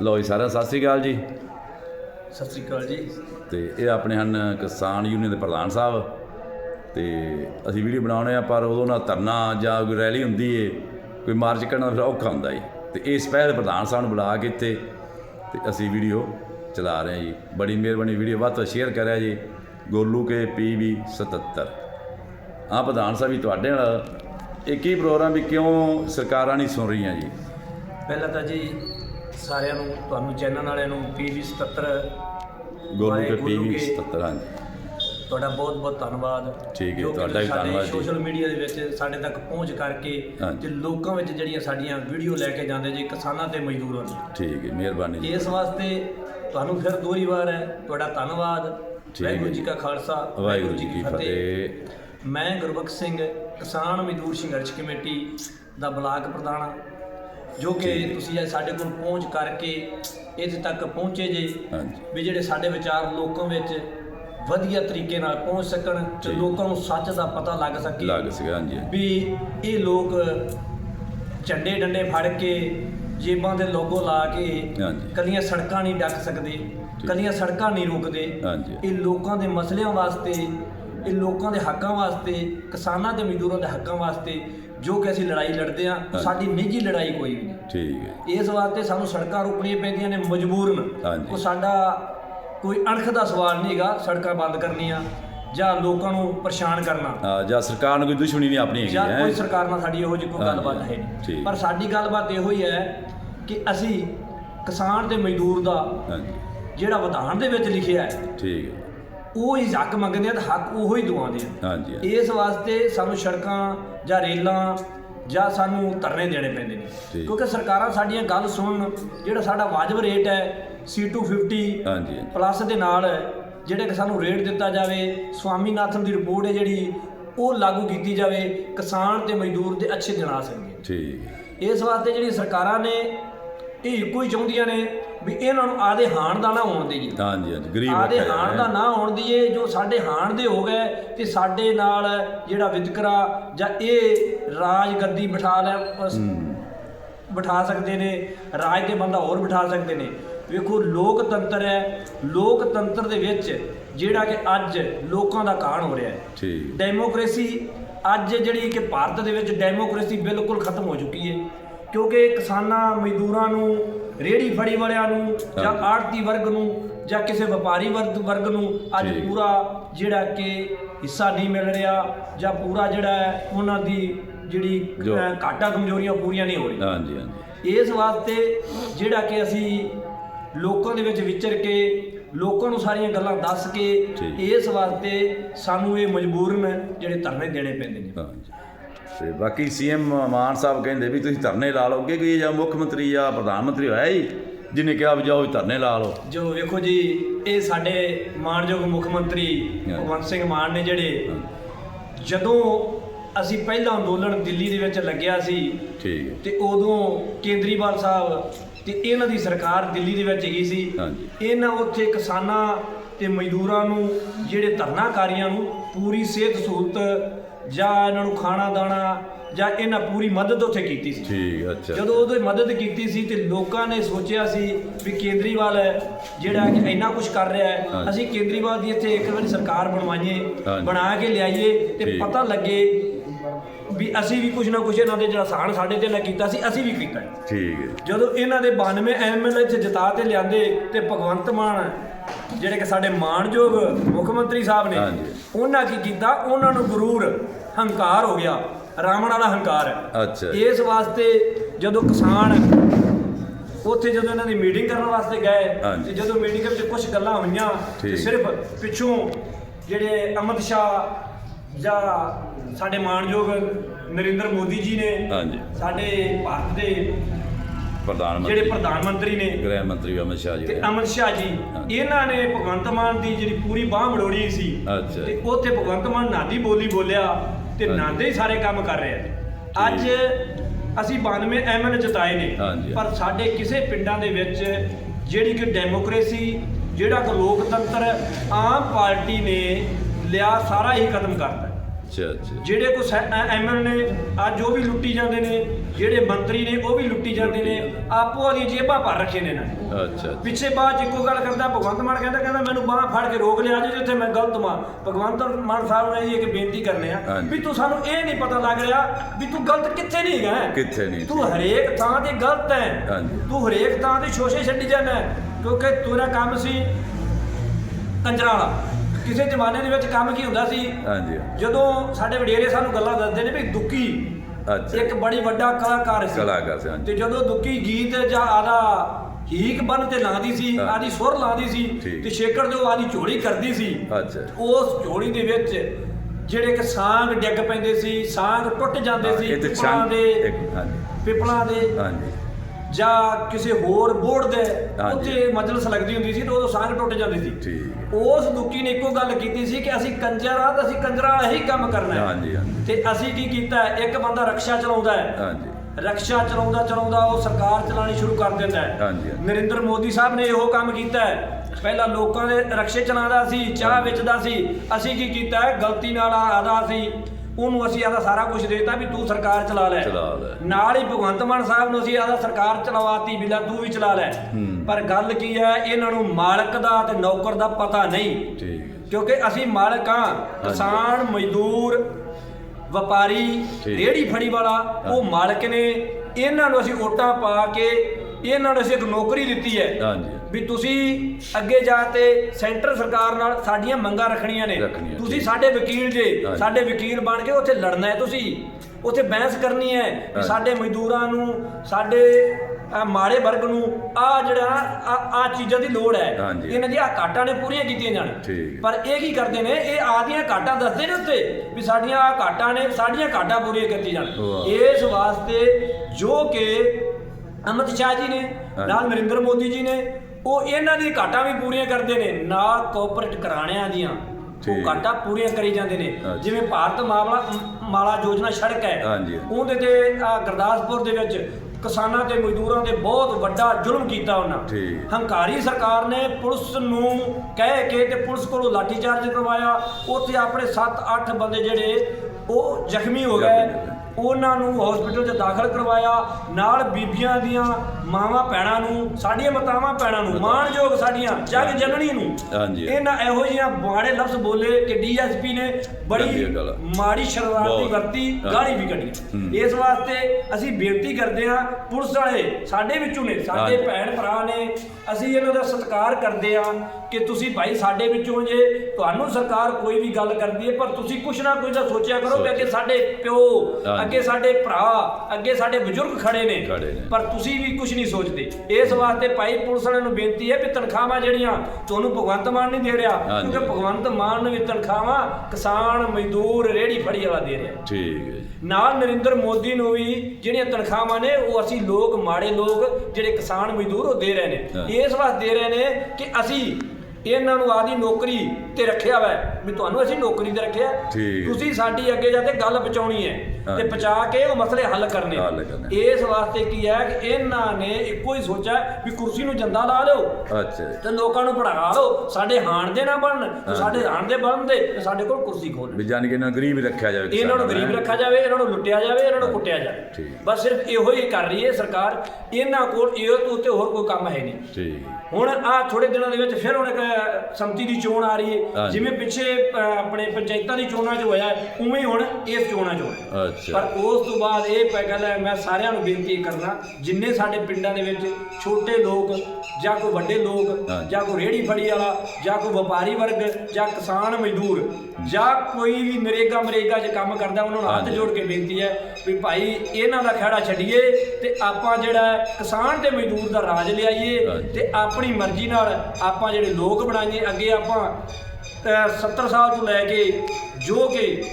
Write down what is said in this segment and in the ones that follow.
ਲੋ ਜੀ ਸਾਰਿਆਂ ਨੂੰ ਸਤਿ ਸ੍ਰੀ ਅਕਾਲ ਜੀ। ਸਤਿ ਸ੍ਰੀ ਅਕਾਲ ਜੀ। ਤੇ ਇਹ ਆਪਣੇ ਹਨ ਕਿਸਾਨ ਯੂਨੀਅਨ ਦੇ ਪ੍ਰਧਾਨ ਸਾਹਿਬ। ਤੇ ਅਸੀਂ ਵੀਡੀਓ ਬਣਾਉਣੇ ਆ ਪਰ ਉਦੋਂ ਨਾਲ ਧਰਨਾ ਜਾਂ ਕੋਈ ਰੈਲੀ ਹੁੰਦੀ ਏ ਕੋਈ ਮਾਰਚ ਕਰਨਾ ਫਿਰ ਔਖਾ ਹੁੰਦਾ ਜੀ ਤੇ ਇਹ ਸਪੈਸ਼ਲ ਪ੍ਰਧਾਨ ਸਾਹਿਬ ਨੂੰ ਬੁਲਾ ਕੇ ਇੱਥੇ ਤੇ ਅਸੀਂ ਵੀਡੀਓ ਚਲਾ ਰਹੇ ਹਾਂ ਜੀ। ਬੜੀ ਮਿਹਰਬਾਨੀ ਵੀਡੀਓ ਵੱਧ ਤੋਂ ਸ਼ੇਅਰ ਕਰਿਆ ਜੀ। ਗੋਲੂ ਕੇ ਪੀਵੀ 77 ਆ ਪ੍ਰਧਾਨ ਸਾਹਿਬ ਜੀ ਤੁਹਾਡੇ ਨਾਲ ਇਹ ਕੀ ਪ੍ਰੋਗਰਾਮ ਵੀ ਕਿਉਂ ਸਰਕਾਰਾਂ ਨਹੀਂ ਸੁਣ ਰਹੀਆਂ ਜੀ? ਪਹਿਲਾਂ ਤਾਂ ਜੀ ਸਾਰਿਆਂ ਨੂੰ ਤੁਹਾਨੂੰ ਚੈਨਲ ਵਾਲਿਆਂ ਨੂੰ ਪੀਵੀ 77 ਗੋਲੂ ਕੇ ਪੀਵੀ ਕੇ 77 ਹਾਂਜੀ। ਤੁਹਾਡਾ ਬਹੁਤ ਬਹੁਤ ਧੰਨਵਾਦ। ਠੀਕ ਹੈ, ਤੁਹਾਡਾ ਵੀ ਧੰਨਵਾਦ ਜੀ। ਸੋਸ਼ਲ ਮੀਡੀਆ ਦੇ ਵਿੱਚ ਸਾਡੇ ਤੱਕ ਪਹੁੰਚ ਕਰਕੇ। ਤੇ ਲੋਕਾਂ ਵਿੱਚ ਜਿਹੜੀਆਂ ਸਾਡੀਆਂ ਵੀਡੀਓ ਲੈ ਕੇ ਜਾਂਦੇ ਜੀ ਕਿਸਾਨਾਂ ਤੇ ਮਜ਼ਦੂਰਾਂ ਦੀ ਠੀਕ ਹੈ ਮਿਹਰਬਾਨੀ ਜੀ। ਇਸ ਵਾਸਤੇ ਤੁਹਾਨੂੰ ਫਿਰ ਦੋਹਰੀ ਵਾਰ ਹੈ ਤੁਹਾਡਾ ਧੰਨਵਾਦ। ਵਾਹਿਗੁਰੂ ਜੀ ਜੀ। ਕਾ ਖਾਲਸਾ ਵਾਹਿਗੁਰੂ ਜੀ ਕੀ ਫਤਿਹ। ਮੈਂ ਗੁਰਬਖਸ਼ ਸਿੰਘ ਕਿਸਾਨ ਮਜ਼ਦੂਰ ਸੰਘਰਸ਼ ਕਮੇਟੀ ਦਾ ਬਲਾਕ ਪ੍ਰਧਾਨ ਹਾਂ। ਜੋ ਕਿ ਤੁਸੀਂ ਅੱਜ ਸਾਡੇ ਕੋਲ ਪਹੁੰਚ ਕਰਕੇ ਇੱਥੇ ਤੱਕ ਪਹੁੰਚੇ ਜੇ ਹਾਂਜੀ ਵੀ ਜਿਹੜੇ ਸਾਡੇ ਵਿਚਾਰ ਲੋਕਾਂ ਵਿੱਚ ਵਧੀਆ ਤਰੀਕੇ ਨਾਲ ਪਹੁੰਚ ਸਕਣ ਤੇ। ਲੋਕਾਂ ਨੂੰ ਸੱਚ ਦਾ ਪਤਾ ਲੱਗ ਸਕੇ ਲੱਗ ਸੀਗਾ ਹਾਂਜੀ ਹਾਂਜੀ। ਵੀ ਇਹ ਲੋਕ ਝੰਡੇ ਡੰਡੇ ਫੜ ਕੇ ਜੇਬਾਂ ਦੇ ਲੋਗੋ ਲਾ ਕੇ ਹਾਂਜੀ। ਕੱਲੀਆਂ ਸੜਕਾਂ ਨਹੀਂ ਡੱਕ ਸਕਦੇ ਕੱਲੀਆਂ ਸੜਕਾਂ ਨਹੀਂ ਰੋਕਦੇ ਹਾਂਜੀ। ਇਹ ਲੋਕਾਂ ਦੇ ਮਸਲਿਆਂ ਵਾਸਤੇ ਇਹ ਲੋਕਾਂ ਦੇ ਹੱਕਾਂ ਵਾਸਤੇ ਕਿਸਾਨਾਂ ਤੇ ਮਜ਼ਦੂਰਾਂ ਦੇ ਹੱਕਾਂ ਵਾਸਤੇ ਜੋ ਕਿ ਅਸੀਂ ਲੜਾਈ ਲੜਦੇ ਆ। ਸਾਡੀ ਨਿੱਜੀ ਲੜਾਈ ਕੋਈ ਵੀ ਨਹੀਂ। ਠੀਕ ਹੈ ਇਸ ਵਾਸਤੇ ਸਾਨੂੰ ਸੜਕਾਂ ਰੋਕਣੀਆਂ ਪੈਂਦੀਆਂ ਨੇ ਮਜਬੂਰਨ। ਉਹ ਸਾਡਾ ਕੋਈ ਅਣਖ ਦਾ ਸਵਾਲ ਨਹੀਂਗਾ ਸੜਕਾਂ ਬੰਦ ਕਰਨੀਆਂ ਜਾਂ ਲੋਕਾਂ ਨੂੰ ਪਰੇਸ਼ਾਨ ਕਰਨਾ। ਹਾਂ ਜਾਂ ਸਰਕਾਰ ਨੂੰ ਕੋਈ ਦੁਸ਼ਮਣੀ ਨਹੀਂ ਆਪਣੀ ਹੈਗੀ ਜਾਂ ਕੋਈ ਸਰਕਾਰ ਨਾਲ ਸਾਡੀ ਇਹੋ ਜਿਹੀ ਕੋਈ ਗੱਲਬਾਤ ਹੈ। ਨਹੀਂ। ਪਰ ਸਾਡੀ ਗੱਲਬਾਤ ਇਹੋ ਹੀ ਹੈ ਕਿ ਅਸੀਂ ਕਿਸਾਨ ਤੇ ਮਜ਼ਦੂਰ ਦਾ ਜਿਹੜਾ ਵਿਧਾਨ ਦੇ ਵਿੱਚ ਲਿਖਿਆ ਹੈ ਠੀਕ ਹੈ। ਉਹ ਹੀ ਹੱਕ ਮੰਗਦੇ ਆ ਤੇ ਹੱਕ ਉਹੋ ਹੀ ਦਵਾਉਂਦੇ ਆ ਹਾਂਜੀ ਹਾਂਜੀ। ਇਸ ਵਾਸਤੇ ਸਾਨੂੰ ਸੜਕਾਂ ਜਾਂ ਰੇਲਾਂ ਜਾਂ ਸਾਨੂੰ ਧਰਨੇ ਦੇਣੇ ਪੈਂਦੇ ਨੇ ਠੀਕ। ਕਿਉਂਕਿ ਸਰਕਾਰਾਂ ਸਾਡੀਆਂ ਗੱਲ ਸੁਣਨ ਜਿਹੜਾ ਸਾਡਾ ਵਾਜਬ ਰੇਟ ਹੈ C250 ਹਾਂਜੀ ਹਾਂਜੀ। ਪਲੱਸ ਦੇ ਨਾਲ ਜਿਹੜੇ ਕਿ ਸਾਨੂੰ ਰੇਟ ਦਿੱਤਾ ਜਾਵੇ ਸਵਾਮੀਨਾਥਨ ਦੀ ਰਿਪੋਰਟ ਹੈ ਜਿਹੜੀ ਉਹ ਲਾਗੂ ਕੀਤੀ ਜਾਵੇ ਕਿਸਾਨ ਤੇ ਮਜ਼ਦੂਰ ਦੇ ਅੱਛੇ ਦਿਨ ਆ ਸਕਣਗੇ ਠੀਕ ਇਸ ਵਾਸਤੇ ਜਿਹੜੀ ਸਰਕਾਰਾਂ ਨੇ ਇਹ ਇੱਕੋ ਹੀ ਚਾਹੁੰਦੀਆਂ ਨੇ ਵੀ ਇਹਨਾਂ ਨੂੰ ਆਦੇ ਹਾਣ ਦਾ ਨਾ ਹੋਣ ਦੇਈਏ। ਹਾਂਜੀ ਹਾਂਜੀ ਗਰੀਬ ਆਦੇ ਹਾਣ ਦਾ। ਨਾ ਹੋਣ ਦੀਏ ਜੋ ਸਾਡੇ ਹਾਣ ਦੇ ਹੋ ਗਏ ਤੇ ਸਾਡੇ ਨਾਲ ਜਿਹੜਾ ਵਿਤਕਰਾ ਜਾਂ ਇਹ ਰਾਜ ਗੱਦੀ ਬਿਠਾ ਲੈ ਬਿਠਾ ਸਕਦੇ ਨੇ ਰਾਜ ਦੇ ਬੰਦਾ ਹੋਰ ਬਿਠਾ ਸਕਦੇ ਨੇ। ਵੇਖੋ ਲੋਕਤੰਤਰ ਹੈ ਲੋਕਤੰਤਰ ਦੇ ਵਿੱਚ ਜਿਹੜਾ ਕਿ ਅੱਜ ਲੋਕਾਂ ਦਾ ਕਾਣ ਹੋ ਰਿਹਾ ਹੈ। ਠੀਕ। ਡੈਮੋਕ੍ਰੇਸੀ ਅੱਜ ਜਿਹੜੀ ਕਿ ਭਾਰਤ ਦੇ ਵਿੱਚ ਡੈਮੋਕ੍ਰੇਸੀ ਬਿਲਕੁਲ ਖਤਮ ਹੋ ਚੁੱਕੀ ਹੈ। ਕਿਉਂਕਿ ਕਿਸਾਨਾਂ ਮਜ਼ਦੂਰਾਂ ਨੂੰ ਰੇੜੀ ਫੜੀ ਵਾਲਿਆਂ ਨੂੰ ਜਾਂ। ਆੜਤੀ ਵਰਗ ਨੂੰ ਜਾਂ ਕਿਸੇ ਵਪਾਰੀ ਵਰਗ ਵਰਗ ਨੂੰ ਅੱਜ। ਪੂਰਾ ਜਿਹੜਾ ਕਿ ਹਿੱਸਾ ਨਹੀਂ ਮਿਲ ਰਿਹਾ ਜਾਂ ਪੂਰਾ ਜਿਹੜਾ ਹੈ ਉਹਨਾਂ ਦੀ ਜਿਹੜੀ ਘਾਟਾ ਕਮਜ਼ੋਰੀਆਂ ਪੂਰੀਆਂ ਨਹੀਂ ਹੋ ਰਹੀਆਂ ਹਾਂਜੀ ਹਾਂਜੀ ਇਸ ਵਾਸਤੇ ਜਿਹੜਾ ਕਿ ਅਸੀਂ ਲੋਕਾਂ ਦੇ ਵਿੱਚ ਵਿਚਰ ਕੇ ਲੋਕਾਂ ਨੂੰ ਸਾਰੀਆਂ ਗੱਲਾਂ ਦੱਸ ਕੇ। ਇਸ ਵਾਸਤੇ ਸਾਨੂੰ ਇਹ ਮਜਬੂਰਨ ਜਿਹੜੇ ਧਰਨੇ ਦੇਣੇ ਪੈਂਦੇ ਨੇ ਹਾਂਜੀ ਤੇ ਬਾਕੀ ਸੀਐਮ ਮਾਨ ਸਾਹਿਬ ਕਹਿੰਦੇ ਵੀ ਤੁਸੀਂ ਧਰਨੇ ਲਾ ਲਓਗੇ ਕਿ ਜਾਂ ਮੁੱਖ ਮੰਤਰੀ ਜਾਂ ਪ੍ਰਧਾਨ ਮੰਤਰੀ ਹੋਇਆ ਹੀ ਜਿਹਨੇ ਕਿਹਾ ਵੀ ਜਾਓ ਧਰਨੇ ਲਾ ਲਓ। ਜੋ ਵੇਖੋ ਜੀ ਇਹ ਸਾਡੇ ਮਾਨਯੋਗ ਮੁੱਖ ਮੰਤਰੀ। ਭਗਵੰਤ ਸਿੰਘ ਮਾਨ ਨੇ ਜਿਹੜੇ ਜਦੋਂ ਅਸੀਂ ਪਹਿਲਾ ਅੰਦੋਲਨ ਦਿੱਲੀ ਦੇ ਵਿੱਚ ਲੱਗਿਆ ਸੀ ਠੀਕ ਹੈ। ਤੇ ਉਦੋਂ ਕੇਂਦਰੀਵਾਲ ਸਾਹਿਬ ਤੇ ਇਹਨਾਂ ਦੀ ਸਰਕਾਰ ਦਿੱਲੀ ਦੇ ਵਿੱਚ ਹੈਗੀ ਸੀ। ਇਹਨਾਂ ਉੱਥੇ ਕਿਸਾਨਾਂ ਤੇ ਮਜ਼ਦੂਰਾਂ ਨੂੰ ਜਿਹੜੇ ਧਰਨਾਕਾਰੀਆਂ ਨੂੰ ਪੂਰੀ ਸਿਹਤ ਸਹੂਲਤ ਜਾਂ ਇਹਨਾਂ ਨੂੰ ਖਾਣਾ ਦਾਣਾ ਜਾਂ ਇਹਨਾਂ ਪੂਰੀ ਮਦਦ ਉੱਥੇ ਕੀਤੀ ਸੀ ਠੀਕ ਅੱਛਾ ਜਦੋਂ ਉਹਦੀ ਮਦਦ ਕੀਤੀ ਸੀ ਤੇ ਲੋਕਾਂ ਨੇ ਸੋਚਿਆ ਸੀ ਵੀ ਕੇਂਦਰੀਵਾਲ ਜਿਹੜਾ ਕਿ ਇੰਨਾ ਕੁਝ ਕਰ ਰਿਹਾ ਹੈ ਹਾਂਜੀ। ਅਸੀਂ ਕੇਂਦਰੀਵਾਲ ਦੀ ਇੱਥੇ ਇੱਕ ਵਾਰੀ ਸਰਕਾਰ ਬਣਵਾਈਏ ਹਾਂਜੀ। ਬਣਾ ਕੇ ਲਿਆਈਏ ਤੇ ਠੀਕ। ਪਤਾ ਲੱਗੇ ਵੀ ਅਸੀਂ ਵੀ ਕੁਝ ਨਾ ਕੁਝ ਇਹਨਾਂ ਦੇ ਜਿਹੜਾ ਸਾਨ ਸਾਡੇ ਤੇ ਨਾ ਕੀਤਾ ਸੀ ਅਸੀਂ ਵੀ ਕੀਤਾ ਹੈ। ਠੀਕ ਹੈ ਜਦੋਂ ਇਹਨਾਂ ਦੇ 92 ਐਮਐਲਏ ਚ ਜਿਤਾ ਤੇ ਲਿਆਂਦੇ ਤੇ ਭਗਵੰਤ ਮਾਨ ਜਿਹੜੇ ਕਿ ਸਾਡੇ ਮਾਣਯੋਗ ਮੁੱਖ ਮੰਤਰੀ ਸਾਹਿਬ ਨੇ। ਉਹਨਾਂ ਕੀ ਕੀਤਾ ਉਹਨਾਂ ਨੂੰ ਗਰੂਰ ਹੰਕਾਰ ਹੋ ਗਿਆ ਰਾਵਣ ਵਾਲਾ ਹੰਕਾਰ ਹੈ ਅੱਛਾ ਇਸ ਵਾਸਤੇ ਜਦੋਂ ਕਿਸਾਨ ਉੱਥੇ ਜਦੋਂ ਇਹਨਾਂ ਦੀ ਮੀਟਿੰਗ ਕਰਨ ਵਾਸਤੇ ਗਏ। ਤੇ ਜਦੋਂ ਮੀਟਿੰਗ ਵਿੱਚ ਕੁਝ ਗੱਲਾਂ ਹੋਈਆਂ ਤੇ। ਸਿਰਫ ਪਿੱਛੋਂ ਜਿਹੜੇ ਅਮਿਤ ਸ਼ਾਹ ਜਾਂ ਸਾਡੇ ਮਾਣਯੋਗ ਨਰਿੰਦਰ ਮੋਦੀ ਜੀ ਨੇ ਸਾਡੇ ਭਾਰਤ ਦੇ ਪ੍ਰਧਾਨ ਜਿਹੜੇ ਮੰਤਰੀ ਪ੍ਰਧਾਨ ਮੰਤਰੀ ਨੇ ਗ੍ਰਹਿ ਮੰਤਰੀ ਅਮਿਤ ਸ਼ਾਹ ਜੀ ਤੇ। ਅਮਿਤ ਸ਼ਾਹ ਜੀ। ਇਹਨਾਂ ਨੇ ਭਗਵੰਤ ਮਾਨ ਦੀ ਜਿਹੜੀ ਪੂਰੀ ਬਾਹ ਮੜੋੜੀ ਸੀ ਅੱਛਾ ਤੇ। ਉੱਥੇ ਭਗਵੰਤ ਮਾਨ ਨਾਦੀ ਬੋਲੀ ਬੋਲਿਆ ਤੇ। ਨਾਦੇ ਹੀ ਸਾਰੇ ਕੰਮ ਕਰ ਰਹੇ ਆ ਅੱਜ ਅਸੀਂ 92 ਐਮਐਲ ਜਿਤਾਏ ਨੇ। ਪਰ ਸਾਡੇ ਕਿਸੇ ਪਿੰਡਾਂ ਦੇ ਵਿੱਚ ਜਿਹੜੀ ਕਿ ਡੈਮੋਕ੍ਰੇਸੀ ਜਿਹੜਾ ਕਿ ਲੋਕਤੰਤਰ ਆਮ ਪਾਰਟੀ ਨੇ ਲਿਆ ਸਾਰਾ ਹੀ ਖਤਮ ਕਰਤਾ ਅੱਛਾ ਅੱਛਾ ਜਿਹੜੇ ਕੋ ਐਮਐਲ ਨੇ ਅੱਜ ਉਹ ਵੀ ਲੁੱਟੀ ਜਾਂਦੇ ਨੇ ਜਿਹੜੇ ਮੰਤਰੀ ਨੇ ਉਹ ਵੀ ਲੁੱਟੀ ਜਾਂਦੇ ਨੇ ਆਪੋ ਉਹਦੀਆਂ ਜੇਬਾਂ ਭਰ ਰੱਖੇ ਨੇ ਨੇ ਅੱਛਾ। ਪਿੱਛੇ ਬਾਅਦ 'ਚ ਇੱਕੋ ਗੱਲ ਕਰਦਾ ਭਗਵੰਤ ਮਾਨ ਕਹਿੰਦਾ ਕਹਿੰਦਾ ਮੈਨੂੰ ਬਾਹ ਫੜ ਕੇ ਰੋਕ ਲਿਆ ਜੀ ਜਿੱਥੇ ਮੈਂ ਗਲਤ ਮਾਂ ਭਗਵੰਤ ਮਾਨ ਸਾਹਿਬ ਨੇ ਜੀ ਇੱਕ ਬੇਨਤੀ ਕਰਨੇ ਆ ਹਾਂਜੀ। ਵੀ ਤੂੰ ਸਾਨੂੰ ਇਹ ਨਹੀਂ ਪਤਾ ਲੱਗ ਰਿਹਾ ਵੀ ਤੂੰ ਗਲਤ ਕਿੱਥੇ ਨਹੀਂ ਹੈਗਾ ਕਿੱਥੇ ਨਹੀਂ ਤੂੰ ਹਰੇਕ ਥਾਂ ਤੇ ਗਲਤ ਹੈ ਹਾਂਜੀ। ਤੂੰ ਹਰੇਕ ਥਾਂ ਤੇ ਸ਼ੋਸ਼ੇ ਛੱਡੀ ਜਾਂਦਾ ਹੈ। ਕਿਉਂਕਿ ਤੇਰਾ ਕੰਮ ਸੀ ਕੰਜਰਾਂ ਵਾਲਾ ਕਿਸੇ ਜ਼ਮਾਨੇ ਦੇ ਵਿੱਚ ਕੰਮ ਕੀ ਹੁੰਦਾ ਸੀ? ਹਾਂਜੀ। ਜਦੋਂ ਸਾਡੇ ਵਡੇਰੇ ਸਾਨੂੰ ਗੱਲਾਂ ਦੱਸਦੇ ਨੇ ਵੀ ਦੁੱਕੀ ਅੱਛਾ। ਇੱਕ ਬੜੀ ਵੱਡਾ ਕਲਾਕਾਰ ਸੀ। ਕਲਾਕਾਰ ਸੀ ਹਾਂਜੀ। ਤੇ ਜਦੋਂ ਦੁੱਕੀ ਗੀਤ ਜਾਂ ਆਦਾ ਹੀਕ ਬਨ ਤੇ ਲਾਉਂਦੀ ਸੀ। ਆਦੀ ਸੁਰ ਲਾਉਂਦੀ ਸੀ। ਤੇ ਸ਼ੇਕਰ ਜੋ ਆਦੀ ਝੋਲੀ ਕਰਦੀ ਸੀ ਅੱਛਾ। ਉਸ ਝੋਲੀ ਦੇ ਵਿੱਚ ਜਿਹੜੇ ਕਿ ਸਾਂਗ ਡਿੱਗ ਪੈਂਦੇ ਸੀ ਸਾਂਗ ਟੁੱਟ ਜਾਂਦੇ ਸੀ ਪਿੱਪਲਾਂ ਦੇ ਇੱਕ ਹਾਂਜੀ। ਪਿੱਪਲਾਂ ਦੇ ਹਾਂਜੀ। ਜਾਂ ਕਿਸੇ ਹੋਰ ਬੋਰਡ ਦੇ ਹਾਂਜੀ। ਉੱਥੇ ਮਜਲਿਸ ਲੱਗਦੀ ਹੁੰਦੀ ਸੀ ਤੇ ਉਦੋਂ ਸਾਂਗ ਟੁੱਟ ਜਾਂਦੀ ਸੀ। ਠੀਕ। ਉਸ ਦੁੱਕੀ ਨੇ ਇੱਕੋ ਗੱਲ ਕੀਤੀ ਸੀ ਕਿ ਅਸੀਂ ਕੰਜਰ ਆ ਤਾਂ ਅਸੀਂ ਕੰਜਰਾਂ ਵਾਲਾ ਹੀ ਕੰਮ ਕਰਨਾ ਹੈ। ਹਾਂਜੀ ਹਾਂਜੀ। ਤੇ ਅਸੀਂ ਕੀ ਕੀਤਾ ਹੈ? ਇੱਕ ਬੰਦਾ ਰਕਸ਼ਾ ਚਲਾਉਂਦਾ ਹੈ। ਹਾਂਜੀ। ਰਕਸ਼ਾ ਚਲਾਉਂਦਾ ਚਲਾਉਂਦਾ ਉਹ ਸਰਕਾਰ ਚਲਾਣੀ ਸ਼ੁਰੂ ਕਰ ਦਿੰਦਾ ਹੈ। ਹਾਂਜੀ, ਹਾਂਜੀ। ਨਰਿੰਦਰ ਮੋਦੀ ਸਾਹਿਬ ਨੇ ਇਹੋ ਕੰਮ ਕੀਤਾ ਹੈ। ਪਹਿਲਾਂ ਲੋਕਾਂ ਦੇ ਰਕਸ਼ੇ ਚਲਾਉਂਦਾ ਸੀ ਚਾਹ ਵੇਚਦਾ ਸੀ। ਅਸੀਂ ਕੀ ਕੀਤਾ ਹੈ? ਗਲਤੀ ਨਾਲ ਆਦਾ ਸੀ। ਉਹਨੂੰ ਅਸੀਂ ਆਦਾ ਸਾਰਾ ਕੁਝ ਦੇਤਾ ਵੀ ਤੂੰ ਸਰਕਾਰ ਚਲਾ ਲੈ ਚਲਾ ਲੈ। ਨਾਲ ਹੀ ਭਗਵੰਤ ਮਾਨ ਸਾਹਿਬ ਨੂੰ ਅਸੀਂ ਆਦਾ ਸਰਕਾਰ ਚਲਵਾਤੀ ਵੀ ਲੈ ਤੂੰ ਵੀ ਚਲਾ ਲੈ। ਪਰ ਗੱਲ ਕੀ ਹੈ ਇਹਨਾਂ ਨੂੰ ਮਾਲਕ ਦਾ ਤੇ ਨੌਕਰ ਦਾ ਪਤਾ ਨਹੀਂ ਠੀਕ। ਕਿਉਂਕਿ ਅਸੀਂ ਮਾਲਕ ਹਾਂ ਕਿਸਾਨ ਮਜ਼ਦੂਰ ਵਪਾਰੀ ਠੀਕ। ਰੇੜੀ ਫੜੀ ਵਾਲਾ ਉਹ ਮਾਲਕ ਨੇ ਇਹਨਾਂ ਨੂੰ ਅਸੀਂ ਵੋਟਾਂ ਪਾ ਕੇ ਇਹਨਾਂ ਨੂੰ ਅਸੀਂ ਇੱਕ ਨੌਕਰੀ ਦਿੱਤੀ ਹੈ ਹਾਂਜੀ ਵੀ ਤੁਸੀਂ ਅੱਗੇ ਜਾ ਤੇ ਸੈਂਟਰ ਸਰਕਾਰ ਨਾਲ ਸਾਡੀਆਂ ਮੰਗਾਂ ਰੱਖਣੀਆਂ ਨੇ ਰੱਖਣੀਆਂ, ਤੁਸੀਂ ਠੀਕ। ਸਾਡੇ ਵਕੀਲ ਜੇ ਹਾਂਜੀ। ਸਾਡੇ ਵਕੀਲ ਬਣ ਕੇ ਉੱਥੇ ਲੜਨਾ ਹੈ ਤੁਸੀਂ ਉੱਥੇ ਬਹਿਸ ਕਰਨੀ ਹੈ ਵੀ ਹਾਂਜੀ। ਸਾਡੇ ਮਜ਼ਦੂਰਾਂ ਨੂੰ ਸਾਡੇ ਅਹ, ਮਾੜੇ ਵਰਗ ਨੂੰ ਆ ਜਿਹੜਾ ਆ ਆ ਚੀਜ਼ਾਂ ਦੀ ਲੋੜ ਹੈ ਹਾਂਜੀ। ਇਹਨਾਂ ਦੀਆਂ ਘਾਟਾਂ ਨੇ ਪੂਰੀਆਂ ਕੀਤੀਆਂ ਜਾਣ ਠੀਕ। ਪਰ ਇਹ ਕੀ ਕਰਦੇ ਨੇ ਇਹ ਆਦੀਆਂ ਘਾਟਾਂ ਦੱਸਦੇ ਨੇ ਉੱਤੇ ਵੀ ਸਾਡੀਆਂ ਆਹ ਘਾਟਾਂ ਨੇ ਸਾਡੀਆਂ ਘਾਟਾਂ ਪੂਰੀਆਂ ਕੀਤੀਆਂ ਜਾਣ ਵਾਹ। ਇਸ ਵਾਸਤੇ ਜੋ ਕਿ ਅਮਿਤ ਸ਼ਾਹ ਜੀ ਨੇ ਹਾਂਜੀ। ਨਾਲ ਨਰਿੰਦਰ ਮੋਦੀ ਜੀ ਨੇ ਉਹ ਇਹਨਾਂ ਦੀ ਘਾਟਾਂ ਵੀ ਪੂਰੀਆਂ ਕਰਦੇ ਨੇ ਨਾਲ ਕੋਆਪਰੇਟ ਘਰਾਣਿਆਂ ਦੀਆਂ। ਉਹ ਘਾਟਾਂ ਪੂਰੀਆਂ ਕਰੀ ਜਾਂਦੇ ਨੇ। ਜਿਵੇਂ ਭਾਰਤ ਮਾਮਲਾ ਮਾਲਾ ਯੋਜਨਾ ਸੜਕ ਹੈ। ਉਹਦੇ ਤੇ ਗੁਰਦਾਸਪੁਰ ਦੇ ਵਿੱਚ ਕਿਸਾਨਾਂ ਤੇ ਮਜ਼ਦੂਰਾਂ ਤੇ ਬਹੁਤ ਵੱਡਾ ਜ਼ੁਲਮ ਕੀਤਾ ਉਹਨਾਂ। ਹੰਕਾਰੀ ਸਰਕਾਰ ਨੇ ਪੁਲਿਸ ਨੂੰ ਕਹਿ ਕੇ ਤੇ ਪੁਲਿਸ ਕੋਲੋਂ ਲਾਠੀਚਾਰਜ ਕਰਵਾਇਆ ਉੱਥੇ ਆਪਣੇ 7-8 ਬੰਦੇ ਜਿਹੜੇ ਉਹ ਜ਼ਖਮੀ ਹੋ ਗਏ। ਉਹਨਾਂ ਨੂੰ ਹਸਪੀਟਲ 'ਚ ਦਾਖਲ ਕਰਵਾਇਆ ਨਾਲ ਬੀਬੀਆਂ ਦੀਆਂ ਮਾਵਾਂ ਭੈਣਾਂ ਨੂੰ ਸਾਡੀਆਂ ਮਾਤਾਵਾਂ ਭੈਣਾਂ ਨੂੰ ਮਾਣਯੋਗ ਸਾਡੀਆਂ ਜਗ ਜਨਨੀ ਨੂੰ ਹਾਂਜੀ। ਇਹਨਾਂ ਇਹੋ ਜਿਹੀਆਂ ਮਾੜੇ ਲਫ਼ਜ਼ ਬੋਲੇ ਕਿ ਡੀਐਸਪੀ ਨੇ ਬੜੀ। ਮਾੜੀ ਸ਼ਰਾਰਤੀ ਬਹੁਤ। ਵਰਤੀ ਹਾਂ। ਗਾਲੀ ਵੀ ਕੱਢੀ। ਇਸ ਵਾਸਤੇ ਅਸੀਂ ਬੇਨਤੀ ਕਰਦੇ ਹਾਂ ਪੁਲਿਸ ਵਾਲੇ ਸਾਡੇ ਵਿੱਚੋਂ ਨੇ ਸਾਡੇ ਹਾਂਜੀ। ਭੈਣ ਭਰਾ ਨੇ ਅਸੀਂ ਇਹਨਾਂ ਦਾ ਸਤਿਕਾਰ ਕਰਦੇ ਹਾਂ ਕਿ ਤੁਸੀਂ ਭਾਈ ਸਾਡੇ ਵਿੱਚੋਂ ਜੇ ਤੁਹਾਨੂੰ ਸਰਕਾਰ ਕੋਈ ਵੀ ਗੱਲ ਕਰਦੀ ਹੈ ਪਰ ਤੁਸੀਂ ਕੁਛ ਨਾ ਕੁਛ ਤਾਂ ਸੋਚਿਆ ਕਰੋ ਕਿ ਅੱਗੇ ਸਾਡੇ ਪਿਓ ਹਾਂਜੀ। ਅੱਗੇ ਸਾਡੇ ਭਰਾ ਅੱਗੇ ਸਾਡੇ ਬਜ਼ੁਰਗ ਖੜੇ ਨੇ ਖੜੇ ਨੇ। ਪਰ ਤੁਸੀਂ ਵੀ ਕੁਝ ਨਹੀਂ ਸੋਚਦੇ ਇਸ ਵਾਸਤੇ ਭਾਈ ਪੁਲਿਸ ਵਾਲਿਆਂ ਨੂੰ ਬੇਨਤੀ ਹੈ ਵੀ ਤਨਖਾਹਾਂ ਜਿਹੜੀਆਂ ਤੁਹਾਨੂੰ ਭਗਵੰਤ ਮਾਨ ਨਹੀਂ ਦੇ ਰਿਹਾ। ਕਿਉਂਕਿ ਭਗਵੰਤ ਮਾਨ ਨੂੰ ਵੀ ਤਨਖਾਹਾਂ ਕਿਸਾਨ ਮਜ਼ਦੂਰ ਰੇੜੀ ਫੜੀ ਵਾਲਾ ਦੇ ਰਿਹਾ ਠੀਕ ਹੈ ਜੀ। ਨਾਲ ਨਰਿੰਦਰ ਮੋਦੀ ਨੂੰ ਵੀ ਜਿਹੜੀਆਂ ਤਨਖਾਹਾਂ ਨੇ ਉਹ ਅਸੀਂ ਲੋਕ ਮਾੜੇ ਲੋਕ ਜਿਹੜੇ ਕਿਸਾਨ ਮਜ਼ਦੂਰ ਉਹ ਦੇ ਰਹੇ। ਨੇ ਇਸ ਵਾਸਤੇ ਦੇ ਰਹੇ ਨੇ ਕਿ ਅਸੀਂ ਇਹਨਾਂ ਨੂੰ ਆਦੀ ਨੌਕਰੀ ਤੇ ਰੱਖਿਆ ਵਾ ਵੀ ਤੁਹਾਨੂੰ ਅਸੀਂ ਨੌਕਰੀ ਤੇ ਰੱਖਿਆ ਠੀਕ। ਤੁਸੀਂ ਸਾਡੀ ਅੱਗੇ ਜਾ ਕੇ ਗੱਲ ਪਹੁੰਚਾਉਣੀ ਹੈ। ਤੇ ਪਹੁੰਚਾ ਕੇ ਉਹ ਮਸਲੇ ਹੱਲ ਕਰਨੇ ਹੱਲ ਕਰਨੇ। ਇਸ ਵਾਸਤੇ ਕੀ ਹੈ ਕਿ ਇਹਨਾਂ ਨੇ ਇੱਕੋ ਹੀ ਸੋਚਿਆ ਵੀ ਕੁਰਸੀ ਨੂੰ ਜੰਦਾ ਲਾ ਲਿਓ ਅੱਛਾ ਜੀ। ਤੇ ਲੋਕਾਂ ਨੂੰ ਪੜ੍ਹਾ ਲਓ ਸਾਡੇ ਹਾਣ ਦੇ ਨਾ ਬਣਨ ਤੇ ਸਾਡੇ ਹਾਣ ਦੇ ਬਣਨ ਦੇ ਤੇ ਸਾਡੇ ਕੋਲ ਕੁਰਸੀ ਖੋਲ ਵੀ ਜਾਨ ਕਿ ਇਹਨਾਂ ਨੂੰ ਗਰੀਬ ਰੱਖਿਆ ਜਾਵੇ ਇਹਨਾਂ ਨੂੰ ਗਰੀਬ। ਰੱਖਿਆ ਜਾਵੇ ਇਹਨਾਂ ਨੂੰ ਲੁੱਟਿਆ ਜਾਵੇ ਇਹਨਾਂ ਨੂੰ ਕੁੱਟਿਆ ਜਾਵੇ ਠੀਕ। ਬਸ ਸਿਰਫ ਇਹੋ ਹੀ ਕਰ ਰਹੀ ਹੈ ਸਰਕਾਰ ਇਹਨਾਂ ਕੋਲ ਇਹੋ ਤੋਂ ਉੱਤੇ ਹੋਰ ਕੋਈ ਕੰਮ ਹੈ ਨਹੀਂ ਠੀਕ ਹੁਣ ਆ ਥੋੜੇ ਦਿਨਾਂ ਦੇ ਵਿੱਚ ਫਿਰ ਹੁਣ ਇੱਕ ਸੰਮਤੀ ਦੀ ਚੋਣ ਆ ਰਹੀ ਹੈ ਹਾਂਜੀ। ਜਿਵੇਂ ਪਿੱਛੇ ਅ, ਆਪਣੇ ਪੰਚਾਇਤਾਂ ਦੀ ਚੋਣਾਂ 'ਚ ਹੋਇਆ ਹੈ, ਉਵੇਂ ਹੀ ਹੁਣ ਇਸ ਚੋਣਾਂ 'ਚ ਹੋਣਾ ਹੈ। ਅੱਛਾ ਪਰ ਉਸ ਤੋਂ ਬਾਅਦ ਇਹ ਪੈ ਗੱਲ ਹੈ ਮੈਂ ਸਾਰਿਆਂ ਨੂੰ ਬੇਨਤੀ ਕਰਨਾ ਜਿੰਨੇ ਸਾਡੇ ਪਿੰਡਾਂ ਦੇ ਵਿੱਚ ਛੋਟੇ ਲੋਕ ਜਾਂ ਕੋਈ ਵੱਡੇ ਲੋਕ ਹਾਂਜੀ। ਜਾਂ ਕੋਈ ਰੇੜੀ ਫੜੀ ਵਾਲਾ ਜਾਂ ਕੋਈ ਵਪਾਰੀ ਵਰਗ ਜਾਂ ਕਿਸਾਨ ਮਜ਼ਦੂਰ ਜਾਂ ਕੋਈ ਵੀ ਨਰੇਗਾ ਮਰੇਗਾ 'ਚ ਕੰਮ ਕਰਦਾ ਉਹਨਾਂ ਨੂੰ ਹੱਥ ਹਾਂਜੀ। ਜੋੜ ਕੇ ਬੇਨਤੀ ਹੈ ਵੀ ਭਾਈ ਇਹਨਾਂ ਦਾ ਖਹਿੜਾ ਛੱਡੀਏ ਤੇ ਆਪਾਂ ਜਿਹੜਾ ਹੈ ਕਿਸਾਨ ਤੇ ਮਜ਼ਦੂਰ ਦਾ ਰਾਜ ਲਿਆਈਏ ਹਾਂਜੀ। ਤੇ ਆਪਣੀ ਮਰਜ਼ੀ ਨਾਲ ਆਪਾਂ ਜਿਹੜੇ ਲੋਕ ਬਣਾਈਏ ਅੱਗੇ ਆਪਾਂ 70 ਸਾਲ ਤੋਂ ਲੈ ਕੇ ਜੋ ਕਿ